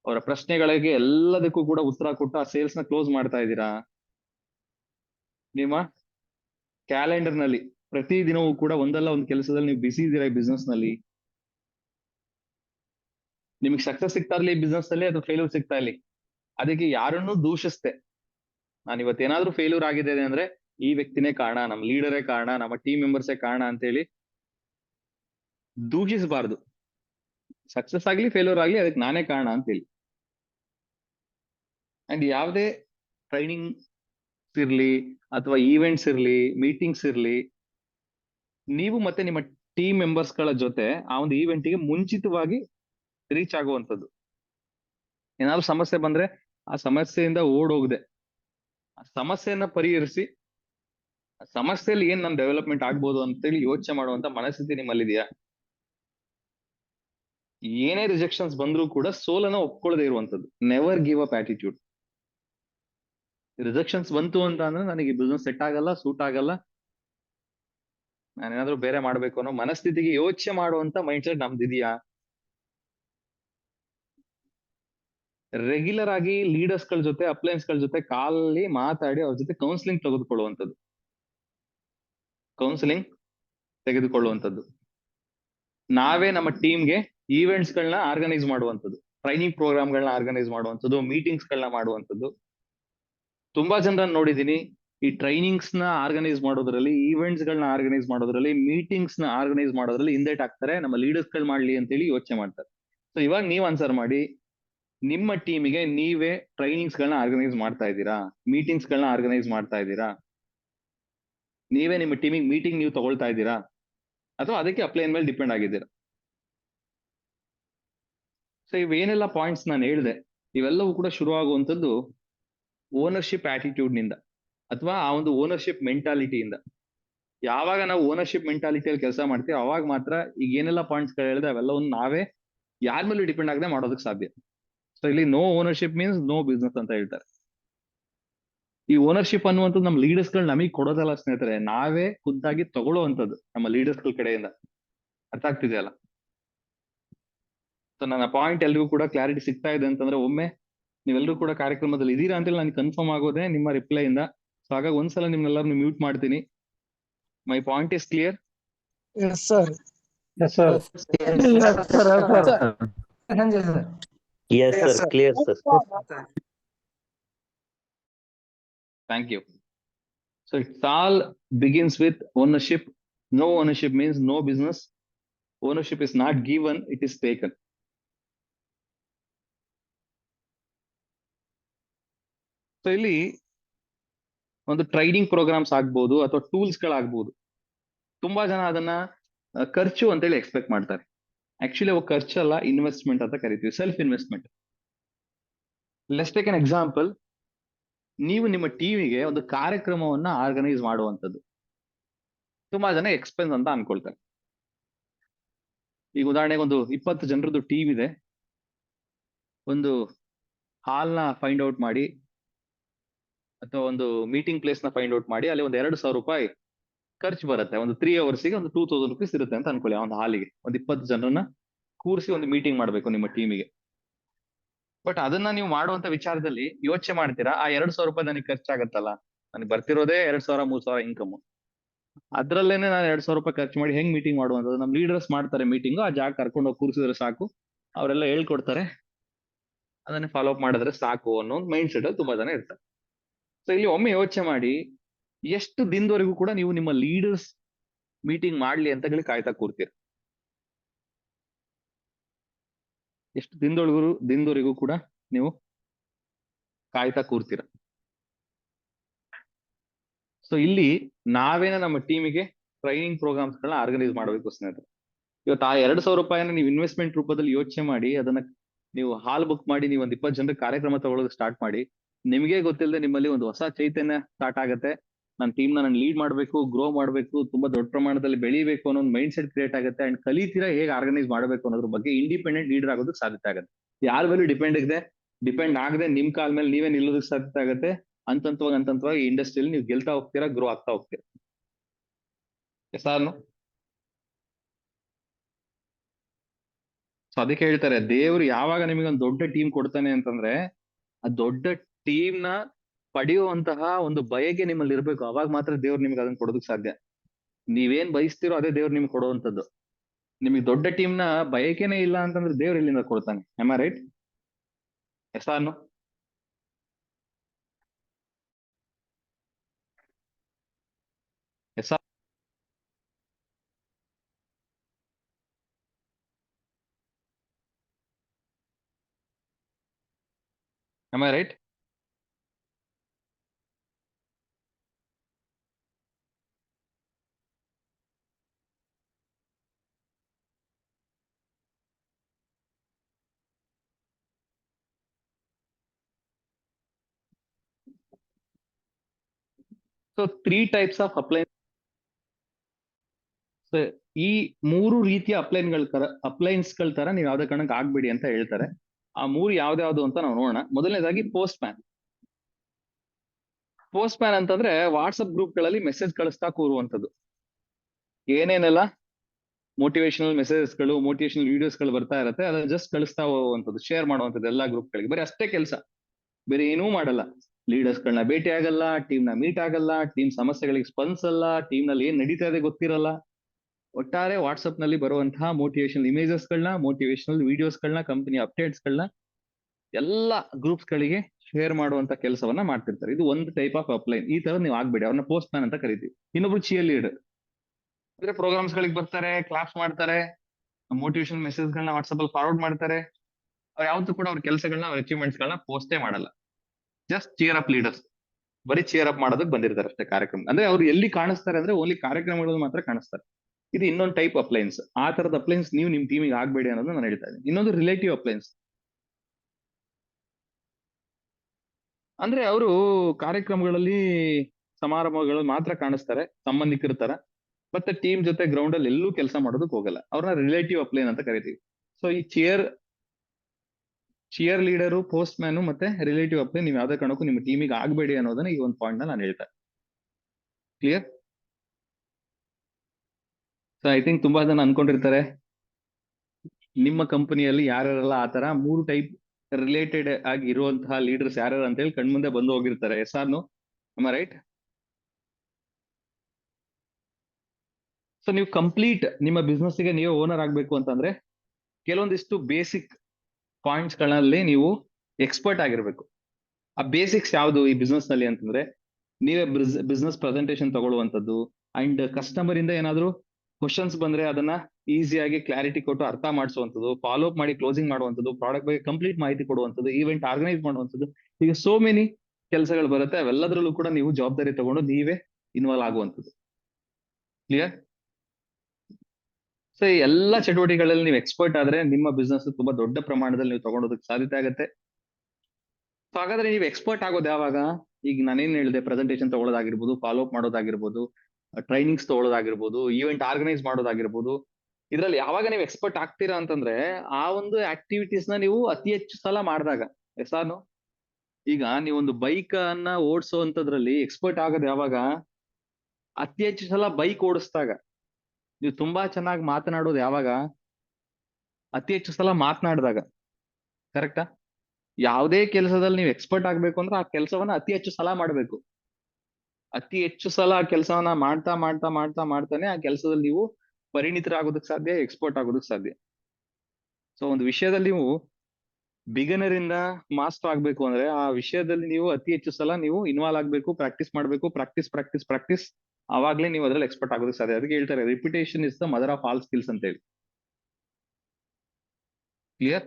ಅವರ ಪ್ರಶ್ನೆಗಳಿಗೆ ಎಲ್ಲದಕ್ಕೂ ಕೂಡ ಉತ್ತರ ಕೊಟ್ಟು ಆ ಸೇಲ್ಸ್ನ ಕ್ಲೋಸ್ ಮಾಡ್ತಾ ಇದ್ದೀರಾ? ನಿಮ್ಮ ಕ್ಯಾಲೆಂಡರ್ನಲ್ಲಿ ಪ್ರತಿ ದಿನವೂ ಕೂಡ ಒಂದಲ್ಲ ಒಂದು ಕೆಲಸದಲ್ಲಿ ನೀವು ಬಿಸಿ ಇದ್ದೀರಾ ಈ ಬಿಸ್ನೆಸ್ನಲ್ಲಿ? ನಿಮಗೆ ಸಕ್ಸಸ್ ಸಿಗ್ತಾ ಇರ್ಲಿ ಬಿಸ್ನೆಸ್ ಅಲ್ಲಿ ಅಥವಾ ಫೇಲ್ಯೂರ್ ಸಿಗ್ತಾ ಇರ್ಲಿ? ಅದಕ್ಕೆ ಯಾರನ್ನೂ ದೂಷಿಸ್ತೆ ನಾನು ಇವತ್ತೇನಾದ್ರೂ ಫೇಲ್ಯೂರ್ ಆಗಿದೆ ಅಂದ್ರೆ ಈ ವ್ಯಕ್ತಿನೇ ಕಾರಣ ನಮ್ಮ ಲೀಡರೇ ಕಾರಣ, ನಮ್ಮ ಟೀಮ್ ಮೆಂಬರ್ಸೇ ಕಾರಣ ಅಂತೇಳಿ ದೂಷಿಸಬಾರ್ದು ಸಕ್ಸಸ್ ಆಗ್ಲಿ ಫೇಲ್ಯೂರ್ ಆಗ್ಲಿ, ಅದಕ್ಕೆ ನಾನೇ ಕಾರಣ ಅಂತ ಹೇಳಿ ಅಂಡ್ ಯಾವುದೇ ಟ್ರೈನಿಂಗ್ ಇರ್ಲಿ ಅಥವಾ ಈವೆಂಟ್ಸ್ ಇರ್ಲಿ ಮೀಟಿಂಗ್ಸ್ ಇರ್ಲಿ, ನೀವು ಮತ್ತೆ ನಿಮ್ಮ ಟೀಮ್ ಮೆಂಬರ್ಸ್ಗಳ ಜೊತೆ ಆ ಒಂದು ಈವೆಂಟ್ಗೆ ಮುಂಚಿತವಾಗಿ ರೀಚ್ ಆಗುವಂಥದ್ದು. ಏನಾದ್ರು ಸಮಸ್ಯೆ ಬಂದ್ರೆ ಆ ಸಮಸ್ಯೆಯಿಂದ ಓಡೋಗದೆ. ಆ ಸಮಸ್ಯೆಯನ್ನ ಪರಿಹರಿಸಿ ಸಮಸ್ಯೆಯಲ್ಲಿ ಏನ್ ನನ್ ಡೆವಲಪ್ಮೆಂಟ್ ಆಗ್ಬೋದು ಅಂತೇಳಿ ಯೋಚನೆ ಮಾಡುವಂತ ಮನಸ್ಥಿತಿ ನಿಮ್ಮಲ್ಲಿದೆಯಾ? ಏನೇ ರಿಜೆಕ್ಷನ್ಸ್ ಬಂದ್ರೂ ಕೂಡ ಸೋಲನ್ನ ಒಪ್ಕೊಳ್ಳದೆ ಇರುವಂತದ್ದು never give up attitude rejections ಬಂತು ಅಂತ ಅಂದ್ರೆ ನನಗೆ ಬಿಸ್ನೆಸ್ ಸೆಟ್ ಆಗಲ್ಲ ಸೂಟ್ ಆಗಲ್ಲ. ನಾನೇನಾದ್ರೂ ಬೇರೆ ಮಾಡ್ಬೇಕು ಅನ್ನೋ ಮನಸ್ಥಿತಿಗೆ ಯೋಚನೆ ಮಾಡುವಂತ ಮೈಂಡ್ ಸೆಟ್ ನಮ್ದಿದೆಯಾ ರೆಗ್ಯುಲರ್ ಆಗಿ ಲೀಡರ್ಸ್ಗಳ ಜೊತೆ ಅಪ್ಲೈನ್ಸ್ಗಳ ಜೊತೆ ಕಾಲಲ್ಲಿ ಮಾತಾಡಿ ಅವ್ರ ಜೊತೆ ಕೌನ್ಸಿಲಿಂಗ್ ತೆಗೆದುಕೊಳ್ಳುವಂಥದ್ದು. ಕೌನ್ಸಿಲಿಂಗ್ ತೆಗೆದುಕೊಳ್ಳುವಂಥದ್ದು. ನಾವೇ ನಮ್ಮ ಟೀಮ್ಗೆ ಈವೆಂಟ್ಸ್ ಗಳನ್ನ ಆರ್ಗನೈಸ್ ಮಾಡುವಂಥದ್ದು. ಟ್ರೈನಿಂಗ್ ಪ್ರೋಗ್ರಾಮ್ ಗಳನ್ನ ಆರ್ಗನೈಸ್ ಮಾಡುವಂಥದ್ದು ಮೀಟಿಂಗ್ಸ್ ಗಳನ್ನ ಮಾಡುವಂಥದ್ದು. ತುಂಬಾ ಜನರನ್ನ ನೋಡಿದೀನಿ ಈ ಟ್ರೈನಿಂಗ್ಸ್ನ ಆರ್ಗನೈಸ್ ಮಾಡೋದ್ರಲ್ಲಿ ಈವೆಂಟ್ಸ್ ಗಳನ್ನ ಆರ್ಗನೈಸ್ ಮಾಡೋದ್ರಲ್ಲಿ ಮೀಟಿಂಗ್ಸ್ನ ಆರ್ಗನೈಸ್ ಮಾಡೋದ್ರಲ್ಲಿ ಹಿಂದೇಟ್ ಆಗ್ತಾರೆ ನಮ್ಮ ಲೀಡರ್ಸ್ಗಳು ಮಾಡ್ಲಿ ಅಂತೇಳಿ ಯೋಚನೆ ಮಾಡ್ತಾರೆ. ಸೊ ಇವಾಗ ನೀವ್ ಆನ್ಸರ್ ಮಾಡಿ. ನಿಮ್ಮ ಟೀಮಿಗೆ ನೀವೇ ಟ್ರೈನಿಂಗ್ಸ್ ಗಳನ್ನ ಆರ್ಗನೈಸ್ ಮಾಡ್ತಾ ಇದ್ದೀರಾ? ಮೀಟಿಂಗ್ಸ್ ಗಳನ್ನ ಆರ್ಗನೈಸ್ ಮಾಡ್ತಾ ಇದ್ದೀರಾ? ನೀವೇ ನಿಮ್ಮ ಟೀಮಿಗೆ ಮೀಟಿಂಗ್ ನೀವು ತಗೊಳ್ತಾ ಇದ್ದೀರಾ? ಅಥವಾ ಅದಕ್ಕೆ ಅಪ್ಲೈನ್ ಮೇಲೆ ಡಿಪೆಂಡ್ ಆಗಿದ್ದೀರಾ? ಸೊ ಇವೇನೆಲ್ಲ ಪಾಯಿಂಟ್ಸ್ ನಾನು ಹೇಳಿದೆ, ಇವೆಲ್ಲವೂ ಕೂಡ ಶುರು ಆಗುವಂಥದ್ದು ಓನರ್ಶಿಪ್ ಆಟಿಟ್ಯೂಡ್ನಿಂದ ಅಥವಾ ಆ ಒಂದು ಓನರ್ಶಿಪ್ ಮೆಂಟಾಲಿಟಿಯಿಂದ ಯಾವಾಗ ನಾವು ಓನರ್ಶಿಪ್ ಮೆಂಟಾಲಿಟಿಯಲ್ಲಿ ಕೆಲಸ ಮಾಡ್ತೀವಿ ಅವಾಗ ಮಾತ್ರ ಈಗ ಏನೆಲ್ಲ ಪಾಯಿಂಟ್ಸ್ ಹೇಳಿದೆ ಅವೆಲ್ಲವನ್ನು ನಾವೇ ಯಾರ ಮೇಲೂ ಡಿಪೆಂಡ್ ಆಗದೆ ಮಾಡೋದಕ್ಕೆ ಸಾಧ್ಯ. ಸೊ ಇಲ್ಲಿ no ownership means no business ಅಂತ ಹೇಳ್ತಾರೆ. ಈ ಓನರ್ಶಿಪ್ ಅನ್ನುವಂಥದ್ದು ನಮ್ಮ ಲೀಡರ್ಸ್ಗಳು ನಮಗೆ ಕೊಡೋದಲ್ಲ ಸ್ನೇಹಿತರೆ, ನಾವೇ ಖುದ್ದಾಗಿ ತಗೊಳ್ಳುವಂಥದ್ದು ನಮ್ಮ ಲೀಡರ್ಸ್ಗಳ ಕಡೆಯಿಂದ. ಅರ್ಥ ಆಗ್ತಿದೆಯಲ್ಲ? ಸೊ ನನ್ನ ಪಾಯಿಂಟ್ ಎಲ್ರಿಗೂ ಕೂಡ ಕ್ಲಾರಿಟಿ ಸಿಗ್ತಾ ಇದೆ ಅಂತಂದ್ರೆ ಒಮ್ಮೆ ನೀವೆಲ್ಲರೂ ಕೂಡ ಕಾರ್ಯಕ್ರಮದಲ್ಲಿ ಇದೀರಾ ಅಂತೇಳಿ ನನಗೆ ಕನ್ಫರ್ಮ್ ಆಗೋದೇ ನಿಮ್ಮ ರಿಪ್ಲೈ ಇಂದ ಸೊ ಹಾಗಾಗಿ ಒಂದ್ಸಲ ನಿಮ್ನೆಲ್ಲರನ್ನು ಮ್ಯೂಟ್ ಮಾಡ್ತೀನಿ my point is clear thank you so it Yes, begins Yes, sir. Yes, ownership means no business sir. Clear, sir. Thank you. So it all begins with ownership. No ownership means no business. Ownership is not given, it is taken. ಇಲ್ಲಿ ಒಂದು ಟ್ರೈನಿಂಗ್ ಪ್ರೋಗ್ರಾಮ್ಸ್ ಆಗ್ಬೋದು ಅಥವಾ ಟೂಲ್ಸ್ ಗಳಾಗ್ಬೋದು. ತುಂಬಾ ಜನ ಅದನ್ನ ಖರ್ಚು ಖರ್ಚು ಅಂತೇಳಿ ಎಕ್ಸ್ಪೆಕ್ಟ್ ಮಾಡ್ತಾರೆ. ಆಕ್ಚುಲಿ ಅವು ಖರ್ಚಲ್ಲ ಇನ್ವೆಸ್ಟ್ಮೆಂಟ್ ಅಂತ ಕರಿತೀವಿ self investment let's take an example ನೀವು ನಿಮ್ಮ ಟಿವಿಗೆ ಒಂದು ಕಾರ್ಯಕ್ರಮವನ್ನ ಆರ್ಗನೈಸ್ ಮಾಡುವಂಥದ್ದು. ತುಂಬಾ ಜನ ಎಕ್ಸ್ಪೆನ್ಸ್ ಅಂತ ಅನ್ಕೊಳ್ತಾರೆ. ಈಗ ಉದಾಹರಣೆಗೆ ಒಂದು ಇಪ್ಪತ್ತು ಜನರದ್ದು ಟೀಮ್ ಇದೆ. ಒಂದು ಹಾಲ್ನ ಫೈಂಡ್ ಔಟ್ ಮಾಡಿ ಅಥವಾ ಒಂದು ಮೀಟಿಂಗ್ ಪ್ಲೇಸ್ನ ಫೈಂಡ್ ಔಟ್ ಮಾಡಿ, ಅಲ್ಲಿ ಒಂದು ಎರಡು ಸಾವಿರ ರೂಪಾಯಿ ಖರ್ಚು ಬರುತ್ತೆ. ಒಂದು ತ್ರೀ ಅವರ್ಸ್ಗೆ ಒಂದು ಟೂ ತೌಸಂಡ್ ರುಪೀಸ್ ಇರುತ್ತೆ ಅಂತ ಅನ್ಕೊಳ್ಳಿ ಒಂದು ಹಾಲಿಗೆ ಒಂದು ಇಪ್ಪತ್ತು ಜನರನ್ನ ಕೂರಿಸಿ ಒಂದು ಮೀಟಿಂಗ್ ಮಾಡಬೇಕು ನಿಮ್ಮ ಟೀಮಿಗೆ ಬಟ್ ಅದನ್ನ ನೀವು ಮಾಡುವಂತ ವಿಚಾರದಲ್ಲಿ ಯೋಚನೆ ಮಾಡ್ತೀರಾ, ಆ ಎರಡ್ ಸಾವಿರ ರೂಪಾಯಿ ನನಗೆ ಖರ್ಚಾಗತ್ತಲ್ಲ. ನನಗೆ ಬರ್ತಿರೋದೇ ಎರಡ್ ಸಾವಿರ, ಮೂರ್ ಸಾವಿರ ಇನ್ಕಮ್ ಅದ್ರಲ್ಲೇನೆ ನಾನು ಎರಡ್ ಸಾವಿರ ರೂಪಾಯಿ ಖರ್ಚು ಮಾಡಿ ಹೆಂಗ್ ಮೀಟಿಂಗ್ ಮಾಡುವಂಥದ್ದು? ನಮ್ಮ ಲೀಡರ್ಸ್ ಮಾಡ್ತಾರೆ ಮೀಟಿಂಗ್ ಆ ಜಾಗ ಕರ್ಕೊಂಡು ಹೋಗಿ ಕೂರಿಸಿದ್ರೆ ಸಾಕು. ಅವರೆಲ್ಲ ಹೇಳ್ಕೊಡ್ತಾರೆ. ಅದನ್ನ ಫಾಲೋ ಅಪ್ ಮಾಡಿದ್ರೆ ಸಾಕು ಅನ್ನೋ ಒಂದು ಮೈಂಡ್ ಸೆಟ್ ಅಲ್ಲಿ ತುಂಬಾ ಜನ ಇರ್ತಾರೆ. ಸೊ ಇಲ್ಲಿ ಒಮ್ಮೆ ಯೋಚನೆ ಮಾಡಿ, ಎಷ್ಟು ದಿನದವರೆಗೂ ಕೂಡ ನೀವು ನಿಮ್ಮ ಲೀಡರ್ಸ್ ಮೀಟಿಂಗ್ ಮಾಡ್ಲಿ ಅಂತ ಹೇಳಿ ಕಾಯ್ತಾ ಕೂರ್ತೀರ? ಎಷ್ಟು ದಿನದೊಳಗೂ ದಿನದವರೆಗೂ ಕೂಡ ನೀವು ಕಾಯ್ತಾ ಕೂರ್ತೀರ? ಸೊ ಇಲ್ಲಿ ನಾವೇನ ನಮ್ಮ ಟೀಮಿಗೆ ಟ್ರೈನಿಂಗ್ ಪ್ರೋಗ್ರಾಮ್ಸ್ ಗಳನ್ನ ಆರ್ಗನೈಸ್ ಮಾಡಬೇಕು ಸ್ನೇಹಿತರೆ. ಇವತ್ತು ಆ ಎರಡ್ ಸಾವಿರ ರೂಪಾಯಿನ ನೀವು ಇನ್ವೆಸ್ಟ್ಮೆಂಟ್ ರೂಪದಲ್ಲಿ ಯೋಚನೆ ಮಾಡಿ, ಅದನ್ನ ನೀವು ಹಾಲ್ ಬುಕ್ ಮಾಡಿ ನೀವು ಒಂದು ಇಪ್ಪತ್ತು ಜನರ ಕಾರ್ಯಕ್ರಮ ತಗೊಳ್ಳೋದು ಸ್ಟಾರ್ಟ್ ಮಾಡಿ ನಿಮಗೆ ಗೊತ್ತಿಲ್ಲದೆ ನಿಮ್ಮಲ್ಲಿ ಒಂದು ಹೊಸ ಚೈತನ್ಯ ಸ್ಟಾರ್ಟ್ ಆಗುತ್ತೆ. ನನ್ನ ಟೀಮ್ ನಾನು ಲೀಡ್ ಮಾಡಬೇಕು ಗ್ರೋ ಮಾಡಬೇಕು, ತುಂಬಾ ದೊಡ್ಡ ಪ್ರಮಾಣದಲ್ಲಿ ಬೆಳಿಬೇಕು ಅನ್ನೋ ಒಂದು ಮೈಂಡ್ ಸೆಟ್ ಕ್ರಿಯೇಟ್ ಆಗುತ್ತೆ ಅಂಡ್ ಕಲಿತೀರಾ ಹೇಗೆ ಆರ್ಗನೈಸ್ ಮಾಡಬೇಕು ಅನ್ನೋದ್ರ ಬಗ್ಗೆ ಇಂಡಿಪೆಂಡೆಂಟ್ ಲೀಡರ್ ಆಗೋದಕ್ಕೆ ಸಾಧ್ಯತೆ ಆಗುತ್ತೆ. ಯಾರ ಮೇಲೂ ಡಿಪೆಂಡ್ ಇದೆ? ಡಿಪೆಂಡ್ ಆಗದೆ ನಿಮ್ ಕಾಲ್ ಮೇಲೆ ನೀವೇ ನಿಲ್ಲೋದಕ್ಕೆ ಸಾಧ್ಯತೆ ಆಗುತ್ತೆ. ಅಂತಂತವಾಗಿ ಅಂತಂತವಾಗಿ ಇಂಡಸ್ಟ್ರಿಯಲ್ಲಿ ನೀವು ಗೆಲ್ತಾ ಹೋಗ್ತೀರಾ ಗ್ರೋ ಆಗ್ತಾ ಹೋಗ್ತೀರಾ? ಸಾರ್ನು ಸೊ ಅದಕ್ಕೆ ಹೇಳ್ತಾರೆ, ದೇವ್ರು ಯಾವಾಗ ನಿಮಗೆ ಒಂದು ದೊಡ್ಡ ಟೀಮ್ ಕೊಡ್ತಾನೆ ಅಂತಂದ್ರೆ, ಆ ದೊಡ್ಡ ಟೀಮ್ನ ಪಡೆಯುವಂತಹ ಒಂದು ಬಯಕೆ ನಿಮ್ಮಲ್ಲಿ ಇರ್ಬೇಕು. ಅವಾಗ ಮಾತ್ರ ದೇವ್ರು ನಿಮ್ಗೆ ಅದನ್ನ ಕೊಡೋದಕ್ ಸಾಧ್ಯ. ನೀವೇನ್ ಬಯಸ್ತಿರೋ ಅದೇ ದೇವ್ರು ನಿಮ್ಗೆ ಕೊಡುವಂಥದ್ದು. ನಿಮಗೆ ದೊಡ್ಡ ಟೀಮ್ನ ಬಯಕೆನೇ ಇಲ್ಲ ಅಂತಂದ್ರೆ ದೇವ್ರು ಇಲ್ಲಿಂದ ಕೊಡ್ತಾನೆ? Am right yes Am I right? So three types of upline ಈ ಮೂರು ರೀತಿಯ ಅಪ್ಲೈನ್ಗಳ ತರ ಅಪ್ಲೈನ್ಸ್ಗಳ ತರ ನೀವು ಯಾವ್ದೇ ಕಾರಣಕ್ಕೆ ಆಗ್ಬೇಡಿ ಅಂತ ಹೇಳ್ತಾರೆ. ಆ ಮೂರು ಯಾವ್ದ್ಯಾವ್ದು ಅಂತ ನಾವು ನೋಡೋಣ. ಮೊದಲನೇದಾಗಿ ಪೋಸ್ಟ್ ಮ್ಯಾನ್ ಪೋಸ್ಟ್ ಮ್ಯಾನ್ ಅಂತಂದ್ರೆ ವಾಟ್ಸಪ್ ಗ್ರೂಪ್ಗಳಲ್ಲಿ ಮೆಸೇಜ್ ಕಳಿಸ್ತಾ ಕೂರುವಂತದ್ದು ಏನೇನೆಲ್ಲ ಮೋಟಿವೇಶನಲ್ ಮೆಸೇಜಸ್ಗಳು ಮೋಟಿವೇಶನಲ್ ವಿಡಿಯೋಸ್ಗಳು ಬರ್ತಾ ಇರುತ್ತೆ, ಅದನ್ನ ಜಸ್ಟ್ ಕಳಿಸ್ತಾ ಹೋಗುವಂಥದ್ದು ಶೇರ್ ಮಾಡುವಂಥದ್ದು ಎಲ್ಲಾ ಗ್ರೂಪ್ಗಳಿಗೆ ಬರೀ ಅಷ್ಟೇ ಕೆಲಸ. ಬೇರೆ ಏನೂ ಮಾಡಲ್ಲ. ಲೀಡರ್ಸ್ ಗಳನ್ನ ಭೇಟಿ ಆಗಲ್ಲ ಟೀಮ್ನ ಮೀಟ್ ಆಗಲ್ಲ ಟೀಮ್ ಸಮಸ್ಯೆಗಳಿಗೆ ಸ್ಪಂದಿಸಲ್ಲ ಟೀಮ್ನಲ್ಲಿ ಏನ್ ನಡೀತಾ ಇದೆ ಗೊತ್ತಿರಲ್ಲ. ಒಟ್ಟಾರೆ ವಾಟ್ಸ್ಆಪ್ನಲ್ಲಿ ಬರುವಂತಹ ಮೋಟಿವೇಶನಲ್ ಇಮೇಜಸ್ ಗಳನ್ನ ಮೋಟಿವೇಶನಲ್ ವಿಡಿಯೋಸ್ ಗಳನ್ನ ಕಂಪನಿ ಅಪ್ಡೇಟ್ಸ್ ಗಳನ್ನ ಎಲ್ಲ ಗ್ರೂಪ್ಸ್ ಗಳಿಗೆ ಶೇರ್ ಮಾಡುವಂತ ಕೆಲಸವನ್ನ ಮಾಡ್ತಿರ್ತಾರೆ. ಇದು ಒಂದು ಟೈಪ್ ಆಫ್ ಅಪ್ಲೈನ್ ಈ ತರ ನೀವು ಆಗ್ಬೇಡಿ. ಅವ್ರನ್ನ ಪೋಸ್ಟ್ ಮ್ಯಾನ್ ಅಂತ ಕರಿತೀವಿ. ಇನ್ನೊಬ್ರು ಚಿಯರ್ ಲೀಡರ್ ಅಂದ್ರೆ ಪ್ರೋಗ್ರಾಮ್ಸ್ ಗಳಿಗೆ ಬರ್ತಾರೆ ಕ್ಲಾಸ್ ಮಾಡ್ತಾರೆ ಮೋಟಿವೇಶನ್ ಮೆಸೇಜ್ ಗಳನ್ನ ವಾಟ್ಸ್ಆಪ್ ಅಲ್ಲಿ ಫಾರ್ವರ್ಡ್ ಮಾಡ್ತಾರೆ. ಅವ್ರು ಯಾವತ್ತೂ ಕೂಡ ಅವ್ರ ಕೆಲಸಗಳನ್ನ ಅವ್ರ ಅಚೀವ್ಮೆಂಟ್ಸ್ ಗಳನ್ನ ಪೋಸ್ಟೇ ಮಾಡಲ್ಲ. ಜಸ್ಟ್ ಚೇರ್ ಅಪ್ ಲೀಡರ್ಸ್ ಬರೀ ಚೇರ್ ಅಪ್ ಮಾಡೋದಕ್ಕೆ ಬಂದಿರ್ತಾರೆ ಅಷ್ಟೇ ಕಾರ್ಯಕ್ರಮ. ಅಂದ್ರೆ ಅವ್ರು ಎಲ್ಲಿ ಕಾಣಿಸ್ತಾರೆ ಅಂದ್ರೆ ಓನ್ಲಿ ಕಾರ್ಯಕ್ರಮಗಳು ಮಾತ್ರ ಕಾಣಿಸ್ತಾರೆ. ಇದು ಇನ್ನೊಂದು ಟೈಪ್ ಅಪ್ಲೈನ್ಸ್ ಆ ತರದ ಅಪ್ಲೈನ್ಸ್ ನೀವು ನಿಮ್ ಟೀಮಿಗೆ ಆಗ್ಬೇಡಿ ಅನ್ನೋದು ನಾನು ಹೇಳ್ತಾ ಇದ್ದೀನಿ. ಇನ್ನೊಂದು ರಿಲೇಟಿವ್ ಅಪ್ಲೈನ್ಸ್ ಅಂದ್ರೆ ಅವರು ಕಾರ್ಯಕ್ರಮಗಳಲ್ಲಿ, ಸಮಾರಂಭಗಳಲ್ಲಿ ಮಾತ್ರ ಕಾಣಿಸ್ತಾರೆ ಸಂಬಂಧಿಕರ ಮತ್ತೆ ಟೀಮ್ ಜೊತೆ ಗ್ರೌಂಡ್ ಅಲ್ಲಿ ಎಲ್ಲೂ ಕೆಲಸ ಮಾಡೋದಕ್ಕೆ ಹೋಗಲ್ಲ. ಅವ್ರನ್ನ ರಿಲೇಟಿವ್ ಅಪ್ಲೈನ್ ಅಂತ ಕರಿತೀವಿ. ಸೊ ಈ cheer cheer leader post man ಮತ್ತೆ ರಿಲೇಟಿವ್ ಅಪ್ಲೈ ನೀವು ಯಾವ್ದೇ ಕಾರಣಕ್ಕೂ ನಿಮ್ಮ ಟೀಮಿಗೆ ಆಗಬೇಡಿ ಅನ್ನೋದನ್ನ ಈ ಒಂದು ಪಾಯಿಂಟ್ ನಾನು ಹೇಳ್ತಾ ಕ್ಲಿಯರ್ ಸೊ ಐ ಥಿಂಕ್ ತುಂಬಾ ಜನ ಅನ್ಕೊಂಡಿರ್ತಾರೆ. ನಿಮ್ಮ ಕಂಪನಿಯಲ್ಲಿ ಯಾರ್ಯಾರಲ್ಲ ಆ ತರ ಮೂರು ಟೈಪ್ ರಿಲೇಟೆಡ್ ಆಗಿ ಇರುವಂತಹ ಲೀಡರ್ಸ್ ಯಾರ್ಯಾರು ಅಂತ ಹೇಳಿ ಕಣ್ಮುಂದೆ ಬಂದು ಹೋಗಿರ್ತಾರೆ. Yes or no right so ನೀವು ಕಂಪ್ಲೀಟ್ ನಿಮ್ಮ ಬಿಸ್ನೆಸ್ಗೆ ನೀವು ಓನರ್ ಆಗ್ಬೇಕು ಅಂತಂದ್ರೆ, ಕೆಲವೊಂದಿಷ್ಟು ಬೇಸಿಕ್ ಪಾಯಿಂಟ್ಸ್ಗಳಲ್ಲಿ ನೀವು ಎಕ್ಸ್ಪರ್ಟ್ ಆಗಿರ್ಬೇಕು. ಆ ಬೇಸಿಕ್ಸ್ ಯಾವುದು ಈ ಬಿಸ್ನೆಸ್ನಲ್ಲಿ ಅಂತಂದ್ರೆ, ನೀವೇ ಬಿಸ್ನೆಸ್ ಪ್ರೆಸೆಂಟೇಶನ್ ತಗೊಳ್ಳುವಂಥದ್ದು ಅಂಡ್ ಕಸ್ಟಮರ್ ಇಂದ ಏನಾದ್ರು ಕ್ವಶನ್ಸ್ ಬಂದ್ರೆ ಅದನ್ನ ಈಸಿಯಾಗಿ ಕ್ಲಾರಿಟಿ ಕೊಟ್ಟು ಅರ್ಥ ಮಾಡಿಸುವಂಥದ್ದು ಫಾಲೋ ಅಪ್ ಮಾಡಿ ಕ್ಲೋಸಿಂಗ್ ಮಾಡುವಂಥದ್ದು ಪ್ರಾಡಕ್ಟ್ ಬಗ್ಗೆ ಕಂಪ್ಲೀಟ್ ಮಾಹಿತಿ ಕೊಡುವಂಥದ್ದು ಈವೆಂಟ್ ಆರ್ಗನೈಸ್ ಮಾಡುವಂಥದ್ದು ಈಗ ಸೋ ಮೆನಿ ಕೆಲಸಗಳು ಬರುತ್ತೆ. ಅವೆಲ್ಲದರಲ್ಲೂ ಕೂಡ ನೀವು ಜವಾಬ್ದಾರಿ ತಗೊಂಡು ನೀವೇ ಇನ್ವಾಲ್ವ್ ಆಗುವಂಥದ್ದು. ಕ್ಲಿಯರ್ ಸೊ ಎಲ್ಲ ಚಟುವಟಿಕೆಗಳಲ್ಲಿ ನೀವು ಎಕ್ಸ್ಪರ್ಟ್ ಆದ್ರೆ ನಿಮ್ಮ ಬಿಸ್ನೆಸ್ ತುಂಬಾ ದೊಡ್ಡ ಪ್ರಮಾಣದಲ್ಲಿ ನೀವು ತಗೊಂಡೋದಕ್ಕೆ ಸಾಧ್ಯತೆ ಆಗುತ್ತೆ. ಸೊ ಹಾಗಾದ್ರೆ ನೀವು ಎಕ್ಸ್ಪರ್ಟ್ ಆಗೋದು ಯಾವಾಗ? ಈಗ ನಾನೇನ್ ಹೇಳಿದೆ ಪ್ರೆಸೆಂಟೇಶನ್ ತಗೊಳ್ಳೋದಾಗಿರ್ಬೋದು ಫಾಲೋ ಅಪ್ ಮಾಡೋದಾಗಿರ್ಬೋದು ಟ್ರೈನಿಂಗ್ಸ್ ತಗೊಳ್ಳೋದಾಗಿರ್ಬೋದು ಈವೆಂಟ್ ಆರ್ಗನೈಸ್ ಮಾಡೋದಾಗಿರ್ಬೋದು. ಇದ್ರಲ್ಲಿ ಯಾವಾಗ ನೀವು ಎಕ್ಸ್ಪರ್ಟ್ ಆಗ್ತೀರಾ ಅಂತಂದ್ರೆ ಆ ಒಂದು ಆಕ್ಟಿವಿಟೀಸ್ನ ನೀವು ಅತಿ ಹೆಚ್ಚು ಸಲ ಮಾಡಿದಾಗ ಎಸಾನು ಈಗ ನೀವೊಂದು ಬೈಕ್ ಅನ್ನ ಓಡಿಸುವಂತದ್ರಲ್ಲಿ ಎಕ್ಸ್ಪರ್ಟ್ ಆಗೋದು ಯಾವಾಗ? ಅತಿ ಹೆಚ್ಚು ಸಲ ಬೈಕ್ ಓಡಿಸಿದಾಗ. ನೀವು ತುಂಬಾ ಚೆನ್ನಾಗಿ ಮಾತನಾಡೋದು ಯಾವಾಗ? ಅತಿ ಹೆಚ್ಚು ಸಲ ಮಾತನಾಡಿದಾಗ. ಕರೆಕ್ಟಾ ಯಾವುದೇ ಕೆಲಸದಲ್ಲಿ ನೀವು ಎಕ್ಸ್ಪರ್ಟ್ ಆಗ್ಬೇಕು ಅಂದ್ರೆ ಆ ಕೆಲಸವನ್ನ ಅತಿ ಹೆಚ್ಚು ಸಲ ಮಾಡಬೇಕು. ಅತಿ ಹೆಚ್ಚು ಸಲ ಆ ಕೆಲಸವನ್ನ ಮಾಡ್ತಾ ಮಾಡ್ತಾ ಮಾಡ್ತಾ, ಮಾಡ್ತಾನೆ ಆ ಕೆಲಸದಲ್ಲಿ ನೀವು ಪರಿಣಿತರಾಗೋದಕ್ಕೆ ಸಾಧ್ಯ ಎಕ್ಸ್ಪರ್ಟ್ ಆಗೋದಕ್ಕೆ ಸಾಧ್ಯ. ಸೊ ಒಂದು ವಿಷಯದಲ್ಲಿ ನೀವು ಬಿಗನರ್ ಇಂದ ಮಾಸ್ಟರ್ ಆಗ್ಬೇಕು ಅಂದ್ರೆ ಆ ವಿಷಯದಲ್ಲಿ ನೀವು ಅತಿ ಹೆಚ್ಚು ಸಲ ನೀವು ಇನ್ವಾಲ್ವ್ ಆಗ್ಬೇಕು ಪ್ರಾಕ್ಟೀಸ್ ಮಾಡ್ಬೇಕು ಪ್ರಾಕ್ಟೀಸ್ ಪ್ರಾಕ್ಟೀಸ್ ಪ್ರಾಕ್ಟೀಸ್ ಅವಾಗ್ಲೇ ನೀವು ಅದ್ರಲ್ಲಿ ಎಕ್ಸ್ಪರ್ಟ್ ಆಗೋದಕ್ಕೆ ಸಾಧ್ಯ. ಅದಕ್ಕೆ ಹೇಳ್ತಾರೆ repetition is the mother of all skills ಅಂತ ಹೇಳಿ. ಕ್ಲಿಯರ್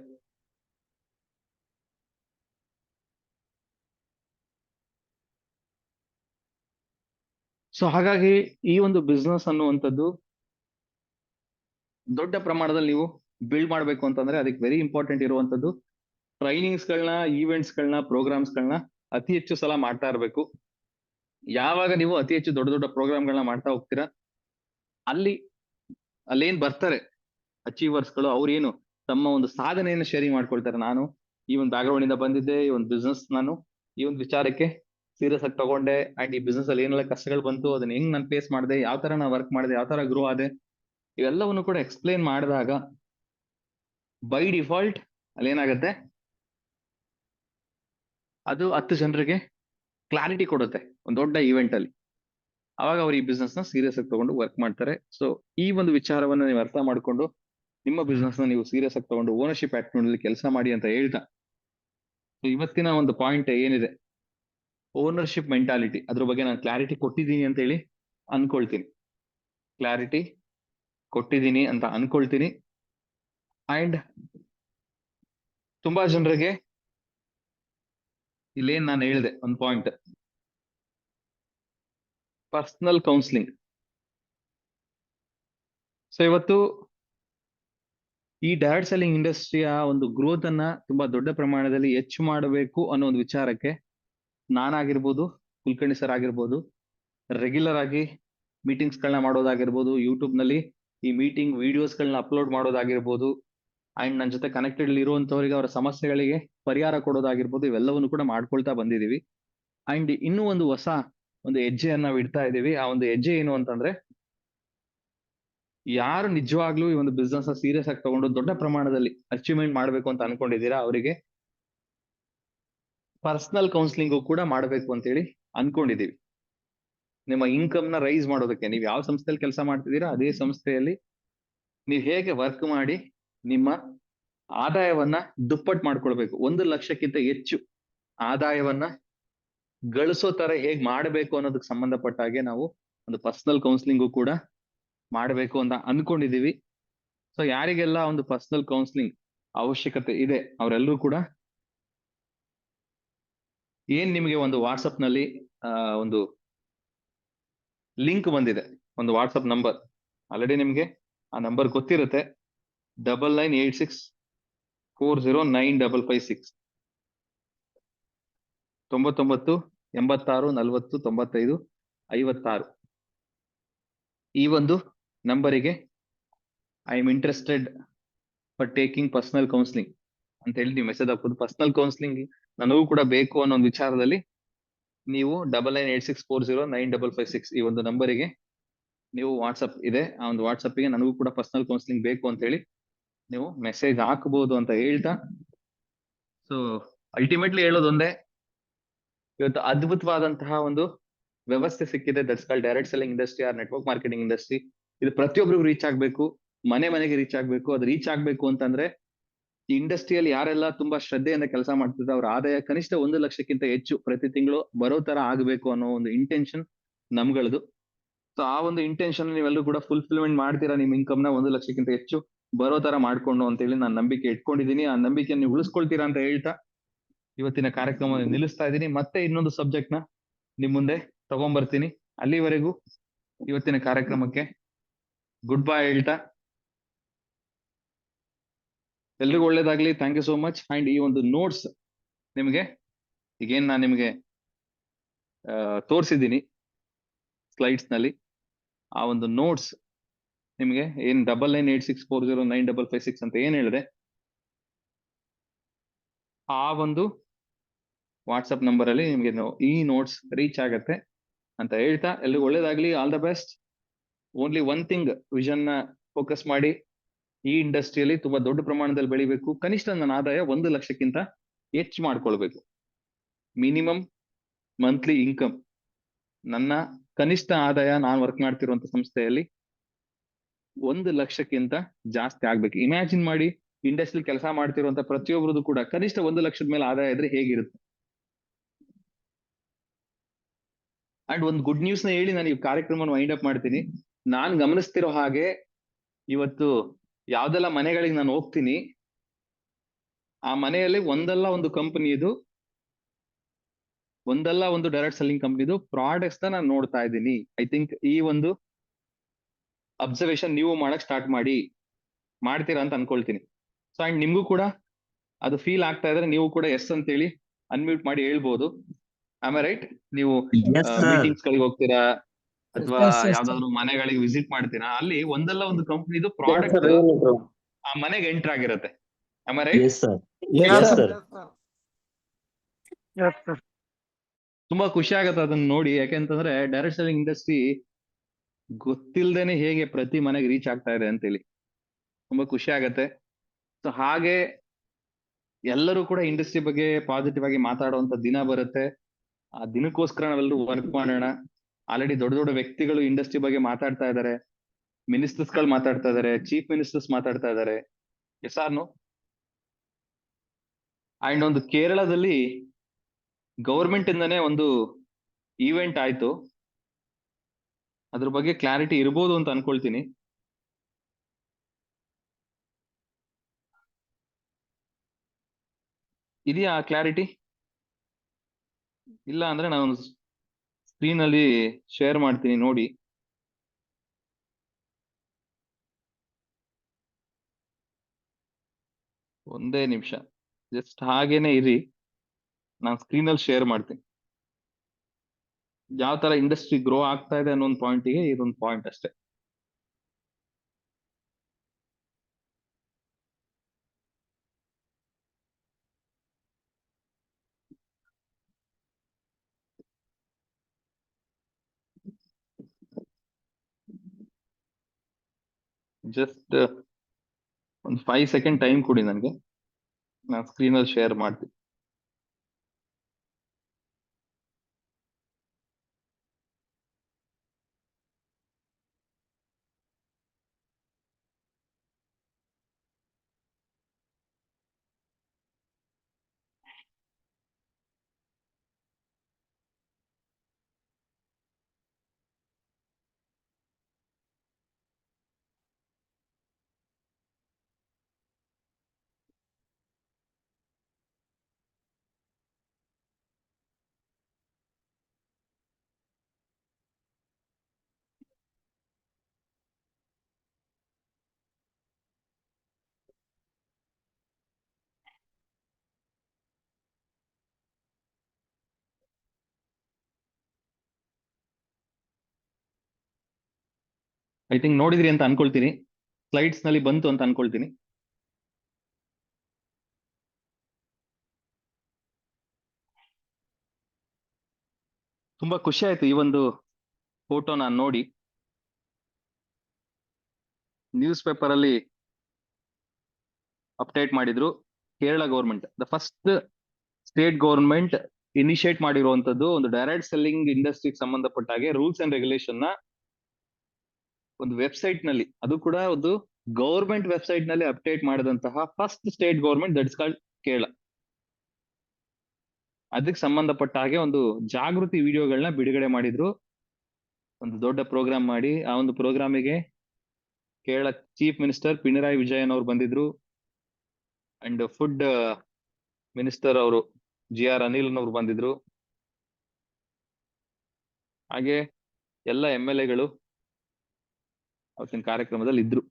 ಸೊ ಹಾಗಾಗಿ ಈ ಒಂದು ಬಿಸ್ನೆಸ್ ಅನ್ನುವಂಥದ್ದು ದೊಡ್ಡ ಪ್ರಮಾಣದಲ್ಲಿ ನೀವು ಬಿಲ್ಡ್ ಮಾಡಬೇಕು ಅಂತಂದ್ರೆ ಅದಕ್ಕೆ ವೆರಿ ಇಂಪಾರ್ಟೆಂಟ್ ಇರುವಂತದ್ದು ಟ್ರೈನಿಂಗ್ಸ್ ಗಳನ್ನ ಈವೆಂಟ್ಸ್ ಗಳನ್ನ ಪ್ರೋಗ್ರಾಮ್ಸ್ ಗಳನ್ನ ಅತಿ ಹೆಚ್ಚು ಸಲ ಮಾಡ್ತಾ ಇರಬೇಕು. ಯಾವಾಗ ನೀವು ಅತಿ ಹೆಚ್ಚು ದೊಡ್ಡ ದೊಡ್ಡ ಪ್ರೋಗ್ರಾಮ್ಗಳನ್ನ ಮಾಡ್ತಾ ಹೋಗ್ತೀರಾ? ಅಲ್ಲಿ, ಅಲ್ಲೇನ್ ಬರ್ತಾರೆ ಅಚೀವರ್ಸ್ಗಳು ಅವ್ರೇನು ತಮ್ಮ ಒಂದು ಸಾಧನೆಯನ್ನು ಶೇರಿಂಗ್ ಮಾಡ್ಕೊಳ್ತಾರೆ. ನಾನು ಈ ಒಂದು ಬ್ಯಾಕ್ಗ್ರೌಂಡ್ ಇಂದ ಬಂದಿದ್ದೆ, ಈ ಒಂದು ಬಿಸ್ನೆಸ್ ನಾನು, ಈ ಒಂದು ವಿಚಾರಕ್ಕೆ ಸೀರಿಯಸ್ ಆಗಿ ತಗೊಂಡೆ. ಅಂಡ್ ಈ ಬಿಸ್ನೆಸ್ ಅಲ್ಲಿ ಏನೆಲ್ಲ ಕಷ್ಟಗಳು ಬಂತು, ಅದನ್ನ ಹೆಂಗ್ ನಾನು ಫೇಸ್ ಮಾಡಿದೆ, ಯಾವ ತರ ನಾನು ವರ್ಕ್ ಮಾಡಿದೆ, ಯಾವ ತರ ಗ್ರೋ ಆದೆ, ಇವೆಲ್ಲವನ್ನು ಕೂಡ ಎಕ್ಸ್ಪ್ಲೇನ್ ಮಾಡಿದಾಗ ಬೈ ಡಿಫಾಲ್ಟ್ ಅಲ್ಲಿ ಏನಾಗತ್ತೆ ಅದು ಹತ್ತು ಜನರಿಗೆ ಕ್ಲಾರಿಟಿ ಕೊಡುತ್ತೆ ಒಂದು ದೊಡ್ಡ ಇವೆಂಟ್ ಅಲ್ಲಿ. ಅವಾಗ ಅವ್ರು ಈ ಬಿಸ್ನೆಸ್ನ ಸೀರಿಯಸ್ ಆಗಿ ತಗೊಂಡು ವರ್ಕ್ ಮಾಡ್ತಾರೆ. ಸೊ ಈ ಒಂದು ವಿಚಾರವನ್ನ ನೀವು ಅರ್ಥ ಮಾಡ್ಕೊಂಡು ನಿಮ್ಮ ಬಿಸ್ನೆಸ್ನ ನೀವು ಸೀರಿಯಸ್ ಆಗಿ ತಗೊಂಡು ಓನರ್ಶಿಪ್ ಆಕ್ಟಿವಿಟಿ ಅಲ್ಲಿ ಕೆಲಸ ಮಾಡಿ ಅಂತ ಹೇಳ್ತಾ. ಸೊ ಇವತ್ತಿನ ಒಂದು ಪಾಯಿಂಟ್ ಏನಿದೆ? ಓನರ್ಶಿಪ್ ಮೆಂಟಾಲಿಟಿ ಅದ್ರ ಬಗ್ಗೆ ನಾನು ಕ್ಲಾರಿಟಿ ಕೊಟ್ಟಿದ್ದೀನಿ ಅಂತ ಹೇಳಿ ಅನ್ಕೊಳ್ತೀನಿ. ಕ್ಲಾರಿಟಿ ಕೊಟ್ಟಿದ್ದೀನಿ ಅಂತ ಅನ್ಕೊಳ್ತೀನಿ. ಅಂಡ್ ತುಂಬಾ ಜನರಿಗೆ ಇಲ್ಲೇನ್ ನಾನು ಹೇಳಿದೆ, ಒಂದು ಪಾಯಿಂಟ್ ಪರ್ಸನಲ್ ಕೌನ್ಸಿಲಿಂಗ್ ಸೊ ಇವತ್ತು ಈ ಡೈರೆಕ್ಟ್ ಸೆಲ್ಲಿಂಗ್ ಇಂಡಸ್ಟ್ರಿಯ ಒಂದು ಗ್ರೋತ್ ಅನ್ನ ತುಂಬಾ ದೊಡ್ಡ ಪ್ರಮಾಣದಲ್ಲಿ ಹೆಚ್ಚು ಮಾಡಬೇಕು ಅನ್ನೋ ಒಂದು ವಿಚಾರಕ್ಕೆ ನಾನಾಗಿರ್ಬೋದು, ಕುಲ್ಕರ್ಣಿ ಸರ್ ಆಗಿರ್ಬೋದು ರೆಗ್ಯುಲರ್ ಆಗಿ ಮೀಟಿಂಗ್ಸ್ ಗಳನ್ನ ಮಾಡೋದಾಗಿರ್ಬೋದು ಯೂಟ್ಯೂಬ್ನಲ್ಲಿ ಈ ಮೀಟಿಂಗ್ ವಿಡಿಯೋಸ್ ಗಳನ್ನ ಅಪ್ಲೋಡ್ ಮಾಡೋದಾಗಿರ್ಬೋದು ಅಂಡ್ ನನ್ನ ಜೊತೆ ಕನೆಕ್ಟೆಡ್ ಇರುವಂತವರಿಗೆ ಅವರ ಸಮಸ್ಯೆಗಳಿಗೆ ಪರಿಹಾರ ಕೊಡೋದಾಗಿರ್ಬೋದು ಇವೆಲ್ಲವನ್ನು ಕೂಡ ಮಾಡ್ಕೊಳ್ತಾ ಬಂದಿದೀವಿ ಅಂಡ್ ಇನ್ನೂ ಒಂದು ಹೊಸ ಒಂದು ಹೆಜ್ಜೆಯನ್ನ ಇಡ್ತಾ ಇದೀವಿ ಆ ಒಂದು ಹೆಜ್ಜೆ ಏನು ಅಂತಂದ್ರೆ, ಯಾರು ನಿಜವಾಗ್ಲೂ ಈ ಒಂದು ಬಿಸ್ನೆಸ್ ಸೀರಿಯಸ್ ಆಗಿ ತಗೊಂಡು ದೊಡ್ಡ ಪ್ರಮಾಣದಲ್ಲಿ ಅಚೀವ್ಮೆಂಟ್ ಮಾಡ್ಬೇಕು ಅಂತ ಅನ್ಕೊಂಡಿದ್ದೀರಾ ಅವರಿಗೆ? ಪರ್ಸನಲ್ ಕೌನ್ಸಿಲಿಂಗು ಕೂಡ ಮಾಡಬೇಕು ಅಂತೇಳಿ ಅನ್ಕೊಂಡಿದೀವಿ ನಿಮ್ಮ ಇನ್ಕಮ್ನ ರೈಸ್ ಮಾಡೋದಕ್ಕೆ, ನೀವು ಯಾವ ಸಂಸ್ಥೆಯಲ್ಲಿ ಕೆಲಸ ಮಾಡ್ತಿದ್ದೀರಾ, ಅದೇ ಸಂಸ್ಥೆಯಲ್ಲಿ ನೀವು ಹೇಗೆ ವರ್ಕ್ ಮಾಡಿ ನಿಮ್ಮ ಆದಾಯವನ್ನ ದುಪ್ಪಟ್ ಮಾಡ್ಕೊಳ್ಬೇಕು. ಒಂದು ಲಕ್ಷಕ್ಕಿಂತ ಹೆಚ್ಚು ಆದಾಯವನ್ನ ಗಳಿಸೋ ತರ ಹೇಗ್ ಮಾಡಬೇಕು ಅನ್ನೋದಕ್ಕೆ ಸಂಬಂಧಪಟ್ಟ ಹಾಗೆ ನಾವು ಒಂದು ಪರ್ಸನಲ್ ಕೌನ್ಸಿಲಿಂಗು ಕೂಡ ಮಾಡಬೇಕು ಅಂತ ಅನ್ಕೊಂಡಿದೀವಿ. ಸೊ ಯಾರಿಗೆಲ್ಲ ಒಂದು ಪರ್ಸನಲ್ ಕೌನ್ಸಿಲಿಂಗ್ ಅವಶ್ಯಕತೆ ಇದೆ, ಅವರೆಲ್ಲರೂ ಕೂಡ ಏನ್ ನಿಮಗೆ ಒಂದು ವಾಟ್ಸಪ್ನಲ್ಲಿ ಒಂದು ಲಿಂಕ್ ಬಂದಿದೆ? ಒಂದು ವಾಟ್ಸಪ್ ನಂಬರ್ ಆಲ್ರೆಡಿ ನಿಮ್ಗೆ ಆ ನಂಬರ್ ಗೊತ್ತಿರುತ್ತೆ. Double nine eight six four zero nine double five six ತೊಂಬತ್ತೊಂಬತ್ತು, ಎಂಬತ್ತಾರು, ನಲವತ್ತು, ತೊಂಬತ್ತೈದು, ಐವತ್ತಾರು. ಈ ಒಂದು ನಂಬರಿಗೆ I am interested for taking personal counselling ಅಂತ ಹೇಳಿ ಮೆಸೇಜ್ ಹಾಕ್ಬೋದು. ಪರ್ಸನಲ್ ಕೌನ್ಸಿಲಿಂಗ್ ನನಗೂ ಕೂಡ ಬೇಕು ಅನ್ನೋ ಒಂದು ವಿಚಾರದಲ್ಲಿ ನೀವು double nine eight six four zero nine double five six ಈ ಒಂದು ನಂಬರಿಗೆ ನೀವು ವಾಟ್ಸಪ್ ಇದೆ. ಆ ಒಂದು WhatsApp ಗೆ ನನಗೂ ಕೂಡ ಪರ್ಸನಲ್ ಕೌನ್ಸಿಲಿಂಗ್ ಬೇಕು ಅಂತ ಹೇಳಿ ನೀವು ಮೆಸೇಜ್ ಹಾಕಬಹುದು ಅಂತ ಹೇಳ್ತಾ ಸೊ ಅಲ್ಟಿಮೇಟ್ಲಿ ಹೇಳೋದೊಂದೇ ಇವತ್ತು ಅದ್ಭುತವಾದಂತಹ ಒಂದು ವ್ಯವಸ್ಥೆ ಸಿಕ್ಕಿದೆ. That's call direct selling industry or network marketing industry ಇದು ಪ್ರತಿಯೊಬ್ಬರಿಗೂ ರೀಚ್ ಆಗ್ಬೇಕು, ಮನೆ ಮನೆಗೆ ರೀಚ್ ಆಗ್ಬೇಕು. ಅದು ರೀಚ್ ಆಗ್ಬೇಕು ಅಂತಂದ್ರೆ, ಈ ಇಂಡಸ್ಟ್ರಿಯಲ್ಲಿ ಯಾರೆಲ್ಲ ತುಂಬಾ ಶ್ರದ್ಧೆಯಿಂದ ಕೆಲಸ ಮಾಡ್ತಿದ್ರು ಅವ್ರ ಆದಾಯ ಕನಿಷ್ಠ ಒಂದು ಲಕ್ಷಕ್ಕಿಂತ ಹೆಚ್ಚು ಪ್ರತಿ ತಿಂಗಳು ಬರೋ ತರ ಆಗಬೇಕು ಅನ್ನೋ ಒಂದು ಇಂಟೆನ್ಷನ್ ನಮ್ಗಳದು. ಸೊ ಆ ಒಂದು ಇಂಟೆನ್ಷನ್ ನೀವೆಲ್ಲರೂ ಕೂಡ ಫುಲ್ಫಿಲ್ಮೆಂಟ್ ಮಾಡ್ತೀರಾ? ನಿಮ್ ಇನ್ಕಮ್ನ ಒಂದು ಲಕ್ಷಕ್ಕಿಂತ ಹೆಚ್ಚು ಬರೋ ತರ ಮಾಡ್ಕೊಂಡು ಅಂತ ಹೇಳಿ ನಾನು ನಂಬಿಕೆ ಇಟ್ಕೊಂಡಿದ್ದೀನಿ ಆ ನಂಬಿಕೆ ನೀವು ಉಳಿಸ್ಕೊಳ್ತೀರಾ ಅಂತ ಹೇಳ್ತಾ ಇವತ್ತಿನ ಕಾರ್ಯಕ್ರಮ ನಿಲ್ಲಿಸ್ತಾ ಇದ್ದೀನಿ. ಮತ್ತೆ ಇನ್ನೊಂದು ಸಬ್ಜೆಕ್ಟ್ನ ನಿಮ್ ಮುಂದೆ ತಗೊಂಡ್ಬರ್ತೀನಿ ಅಲ್ಲಿವರೆಗೂ ಇವತ್ತಿನ ಕಾರ್ಯಕ್ರಮಕ್ಕೆ ಗುಡ್ ಬೈ ಹೇಳ್ತಾ. ಎಲ್ರಿಗೂ ಒಳ್ಳೇದಾಗ್ಲಿ. Thank you so much and ಈ ಒಂದು ನೋಟ್ಸ್ ನಿಮಗೆ ಈಗೇನ್ ನಾನು ನಿಮಗೆ ತೋರಿಸಿದ್ದೀನಿ ಸ್ಲೈಡ್ಸ್ನಲ್ಲಿ. ಆ ಒಂದು ನೋಟ್ಸ್ ನಿಮಗೆ? ಏನ್ double nine eight six four zero nine double five six ಅಂತ ಏನ್ ಹೇಳಿದೆ? ಆ ಒಂದು ವಾಟ್ಸಪ್ ನಂಬರ್ ಅಲ್ಲಿ ನಿಮಗೆ ಈ ನೋಟ್ಸ್ ರೀಚ್ ಆಗತ್ತೆ ಅಂತ ಹೇಳ್ತಾ, ಎಲ್ರಿಗೂ ಒಳ್ಳೇದಾಗ್ಲಿ all the best only one thing ವಿಷನ್ನ focus ಮಾಡಿ, ಈ ಇಂಡಸ್ಟ್ರಿಯಲ್ಲಿ ತುಂಬಾ ದೊಡ್ಡ ಪ್ರಮಾಣದಲ್ಲಿ ಬೆಳಿಬೇಕು. ಕನಿಷ್ಠ ನನ್ನ ಆದಾಯ ಒಂದು ಲಕ್ಷಕ್ಕಿಂತ ಹೆಚ್ಚು ಮಾಡ್ಕೊಳ್ಬೇಕು. ಮಿನಿಮಮ್ ಮಂತ್ಲಿ ಇನ್ಕಮ್ ನನ್ನ ಕನಿಷ್ಠ ಆದಾಯ ನಾನು ವರ್ಕ್ ಮಾಡ್ತಿರುವಂತ ಸಂಸ್ಥೆಯಲ್ಲಿ ಒಂದು ಲಕ್ಷಕ್ಕಿಂತ ಜಾಸ್ತಿ ಆಗ್ಬೇಕು. ಇಮ್ಯಾಜಿನ್ ಮಾಡಿ ಇಂಡಸ್ಟ್ರಿ ಕೆಲಸ ಮಾಡ್ತಿರುವಂತ ಪ್ರತಿಯೊಬ್ಬರದು ಕೂಡ ಕನಿಷ್ಠ ಒಂದು ಲಕ್ಷದ ಮೇಲೆ ಆದಾಯ ಇದ್ರೆ ಹೇಗಿರುತ್ತೆ? ಅಂಡ್ ಒಂದು ಗುಡ್ ನ್ಯೂಸ್ನ ಹೇಳಿ ನಾನು ಈ ಕಾರ್ಯಕ್ರಮ ವೈಂಡ್ ಅಪ್ ಮಾಡ್ತೀನಿ. ನಾನ್ ಗಮನಿಸ್ತಿರೋ ಹಾಗೆ ಇವತ್ತು ಯಾವ್ದೆಲ್ಲ ಮನೆಗಳಿಗೆ ನಾನು ಹೋಗ್ತೀನಿ, ಆ ಮನೆಯಲ್ಲಿ ಒಂದಲ್ಲ ಒಂದು ಕಂಪನಿದು, ಒಂದಲ್ಲ ಒಂದು ಡೈರೆಕ್ಟ್ ಸೆಲ್ಲಿಂಗ್ ಕಂಪನಿದು ಪ್ರಾಡಕ್ಟ್ಸ್ ನಾನು ನೋಡ್ತಾ ಇದ್ದೀನಿ. ಐ ಥಿಂಕ್ ಈ ಒಂದು ಅಬ್ಸರ್ವೇಷನ್ ನೀವು ಮಾಡಕ್ ಸ್ಟಾರ್ಟ್ ಮಾಡಿ ಮಾಡ್ತೀರಾ ಅಂತ ಅನ್ಕೊಳ್ತೀನಿ. ಸೊ ಅಂಡ್ ನಿಮ್ಗೂ ಕೂಡ ಅದು ಫೀಲ್ ಆಗ್ತಾ ಇದ್ರೆ ನೀವು ಕೂಡ ಎಸ್ ಅಂತ ಹೇಳಿ ಅನ್ಮ್ಯೂಟ್ ಮಾಡಿ ಹೇಳ್ಬೋದು. ಆಮೇಲೆ ರೈಟ್ ನೀವು ಮೀಟಿಂಗ್ಸ್ ಗಳಿಗೆ ಹೋಗ್ತೀರಾ? ಅಥವಾ ಯಾವ್ದಾದ್ರು ಮನೆಗಳಿಗೆ ವಿಸಿಟ್ ಮಾಡ್ತೀರಾ? ಅಲ್ಲಿ ಒಂದಲ್ಲ ಒಂದು ಕಂಪ್ನಿದು ಪ್ರಾಡಕ್ಟ್ ಆ ಮನೆಗೆ ಎಂಟರ್ ಆಗಿರತ್ತೆ. ಆಮೇಲೆ ರೈಟ್. ತುಂಬಾ ಖುಷಿ ಆಗತ್ತೆ ಅದನ್ನ ನೋಡಿ. ಯಾಕೆಂತಂದ್ರೆ ಡೈರೆಕ್ಟ್ ಸೆಲ್ಲಿಂಗ್ ಇಂಡಸ್ಟ್ರಿ ಗೊತ್ತಿಲ್ದೇನೆ ಹೇಗೆ ಪ್ರತಿ ಮನೆಗೆ ರೀಚ್ ಆಗ್ತಾ ಇದೆ ಅಂತೇಳಿ ತುಂಬಾ ಖುಷಿ ಆಗತ್ತೆ. ಸೊ ಹಾಗೆ ಎಲ್ಲರೂ ಕೂಡ ಇಂಡಸ್ಟ್ರಿ ಬಗ್ಗೆ ಪಾಸಿಟಿವ್ ಆಗಿ ಮಾತಾಡುವಂತ ದಿನ ಬರುತ್ತೆ. ಆ ದಿನಕ್ಕೋಸ್ಕರ ನಾವೆಲ್ಲರೂ ವರ್ಕ್ ಮಾಡೋಣ. ಆಲ್ರೆಡಿ ದೊಡ್ಡ ದೊಡ್ಡ ವ್ಯಕ್ತಿಗಳು ಇಂಡಸ್ಟ್ರಿ ಬಗ್ಗೆ ಮಾತಾಡ್ತಾ ಇದ್ದಾರೆ ಮಿನಿಸ್ಟರ್ಸ್ಗಳು ಮಾತಾಡ್ತಾ ಇದ್ದಾರೆ ಚೀಫ್ ಮಿನಿಸ್ಟರ್ಸ್ ಮಾತಾಡ್ತಾ ಇದ್ದಾರೆ ಎಸ್ ಆರ್ನು ಅಂಡ್ ಒಂದು ಕೇರಳದಲ್ಲಿ ಗೌರ್ಮೆಂಟ್ ಇಂದನೇ ಒಂದು ಈವೆಂಟ್ ಆಯ್ತು. ಅದ್ರ ಬಗ್ಗೆ ಕ್ಲಾರಿಟಿ ಇರ್ಬೋದು ಅಂತ ಅನ್ಕೊಳ್ತೀನಿ. ಇದೆಯಾ ಕ್ಲಾರಿಟಿ ಇಲ್ಲ ಅಂದ್ರೆ ನಾನು ಸ್ಕ್ರೀನ್ ಅಲ್ಲಿ ಶೇರ್ ಮಾಡ್ತೀನಿ, ನೋಡಿ. ಒಂದೇ ನಿಮಿಷ. ಜಸ್ಟ್ ಹಾಗೇನೆ ಇರಿ. ನಾನು ಸ್ಕ್ರೀನ್ ಅಲ್ಲಿ ಶೇರ್ ಮಾಡ್ತೀನಿ. ಯಾವ ತರ ಇಂಡಸ್ಟ್ರಿ ಗ್ರೋ ಆಗ್ತಾ ಇದೆ ಅನ್ನೋ ಒಂದು ಪಾಯಿಂಟಿಗೆ ಇದೊಂದು ಪಾಯಿಂಟ್ ಅಷ್ಟೇ. ಜಸ್ಟ್ ಒಂದು ಫೈವ್ ಸೆಕೆಂಡ್ ಟೈಮ್ ಕೊಡಿ ನನಗೆ. ನಾನು ಸ್ಕ್ರೀನಲ್ಲಿ ಶೇರ್ ಮಾಡ್ತೀನಿ. ಐ ಥಿಂಕ್ ನೋಡಿದ್ರಿ ಅಂತ ಅನ್ಕೊಳ್ತೀನಿ. ಸ್ಲೈಡ್ಸ್ನಲ್ಲಿ ಬಂತು ಅಂತ ಅನ್ಕೊಳ್ತೀನಿ. ತುಂಬಾ ಖುಷಿ ಆಯ್ತು ಈ ಒಂದು ಫೋಟೋ ನಾನು ನೋಡಿ. ನ್ಯೂಸ್ ಪೇಪರ್ ಅಲ್ಲಿ ಅಪ್ಡೇಟ್ ಮಾಡಿದ್ರು Kerala government the first state government initiate ಮಾಡಿರುವಂತದ್ದು ಒಂದು ಡೈರೆಕ್ಟ್ ಸೆಲ್ಲಿಂಗ್ ಇಂಡಸ್ಟ್ರಿಗೆ ಸಂಬಂಧಪಟ್ಟ ಹಾಗೆ ರೂಲ್ಸ್ ಅಂಡ್ ರೆಗ್ಯುಲೇಷನ್ನ ಒಂದು ವೆಬ್ಸೈಟ್ನಲ್ಲಿ, ಅದು ಕೂಡ ಒಂದು ಗೌರ್ಮೆಂಟ್ ವೆಬ್ಸೈಟ್ನಲ್ಲಿ ಅಪ್ಡೇಟ್ ಮಾಡಿದಂತಹ first state government that's called Kerala ಅದಕ್ಕೆ ಸಂಬಂಧಪಟ್ಟ ಹಾಗೆ ಒಂದು ಜಾಗೃತಿ ವಿಡಿಯೋಗಳನ್ನ ಬಿಡುಗಡೆ ಮಾಡಿದ್ರು. ಒಂದು ದೊಡ್ಡ ಪ್ರೋಗ್ರಾಮ್ ಮಾಡಿ, ಆ ಒಂದು ಪ್ರೋಗ್ರಾಮಿಗೆ ಕೇರಳ ಚೀಫ್ ಮಿನಿಸ್ಟರ್ ಪಿಣರಾಯಿ ವಿಜಯನ್ ಅವರು ಬಂದಿದ್ರು. ಅಂಡ್ ಫುಡ್ ಮಿನಿಸ್ಟರ್ ಅವರು ಜಿ ಆರ್ ಅನಿಲ್ ಅವರು ಬಂದಿದ್ರು. ಹಾಗೆ ಎಲ್ಲ ಎಂ ಎಲ್ ಎಗಳು ಅವತ್ತಿನ ಕಾರ್ಯಕ್ರಮದಲ್ಲಿ ಇದ್ರು.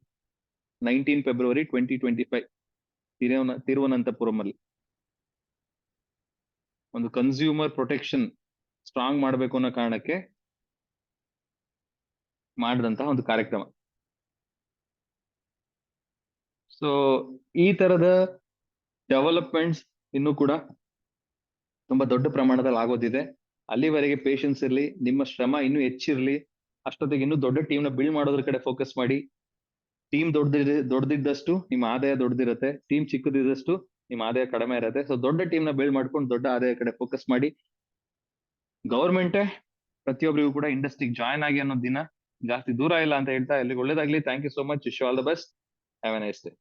Nineteen February twenty twenty five ತಿರುವನ Thiruvananthapuram ಅಲ್ಲಿ ಒಂದು ಕನ್ಸ್ಯೂಮರ್ ಪ್ರೊಟೆಕ್ಷನ್ ಸ್ಟ್ರಾಂಗ್ ಮಾಡಬೇಕು ಅನ್ನೋ ಕಾರಣಕ್ಕೆ ಮಾಡಿದಂತಹ ಒಂದು ಕಾರ್ಯಕ್ರಮ. ಸೊ ಈ ತರದ ಡೆವಲಪ್ಮೆಂಟ್ಸ್ ಇನ್ನು ಕೂಡ ತುಂಬಾ ದೊಡ್ಡ ಪ್ರಮಾಣದಲ್ಲಿ ಆಗೋದಿದೆ. ಅಲ್ಲಿವರೆಗೆ ಪೇಷನ್ಸ್ ಇರಲಿ, ನಿಮ್ಮ ಶ್ರಮ ಇನ್ನೂ ಹೆಚ್ಚಿರ್ಲಿ. ಅಷ್ಟೊತ್ತಿಗೆ ಇನ್ನೂ ದೊಡ್ಡ ಟೀಮ್ನ ಬಿಲ್ಡ್ ಮಾಡೋದ್ರ ಕಡೆ ಫೋಕಸ್ ಮಾಡಿ. ಟೀಮ್ ದೊಡ್ಡದಿದೆ ದೊಡ್ಡದಿದ್ದಷ್ಟು ನಿಮ್ಮ ಆದಾಯ ದೊಡ್ಡದಿರುತ್ತೆ ಟೀಮ್ ಚಿಕ್ಕದಿದ್ದಷ್ಟು ನಿಮ್ಮ ಆದಾಯ ಕಡಿಮೆ ಇರುತ್ತೆ. ಸೊ ದೊಡ್ಡ ಟೀಮ್ನ ಬಿಲ್ಡ್ ಮಾಡ್ಕೊಂಡು ದೊಡ್ಡ ಆದಾಯ ಕಡೆ ಫೋಕಸ್ ಮಾಡಿ. ಗೌರ್ಮೆಂಟೇ ಪ್ರತಿಯೊಬ್ಬರಿಗೂ ಕೂಡ ಇಂಡಸ್ಟ್ರಿಗೆ ಜಾಯ್ನ್ ಆಗಿ ಅನ್ನೋ ದಿನ ಜಾಸ್ತಿ ದೂರ ಇಲ್ಲ ಅಂತ ಹೇಳ್ತಾ ಎಲ್ಲಿಗೆ ಒಳ್ಳೇದಾಗ್ಲಿ. Thank you so much wish all the best have a nice day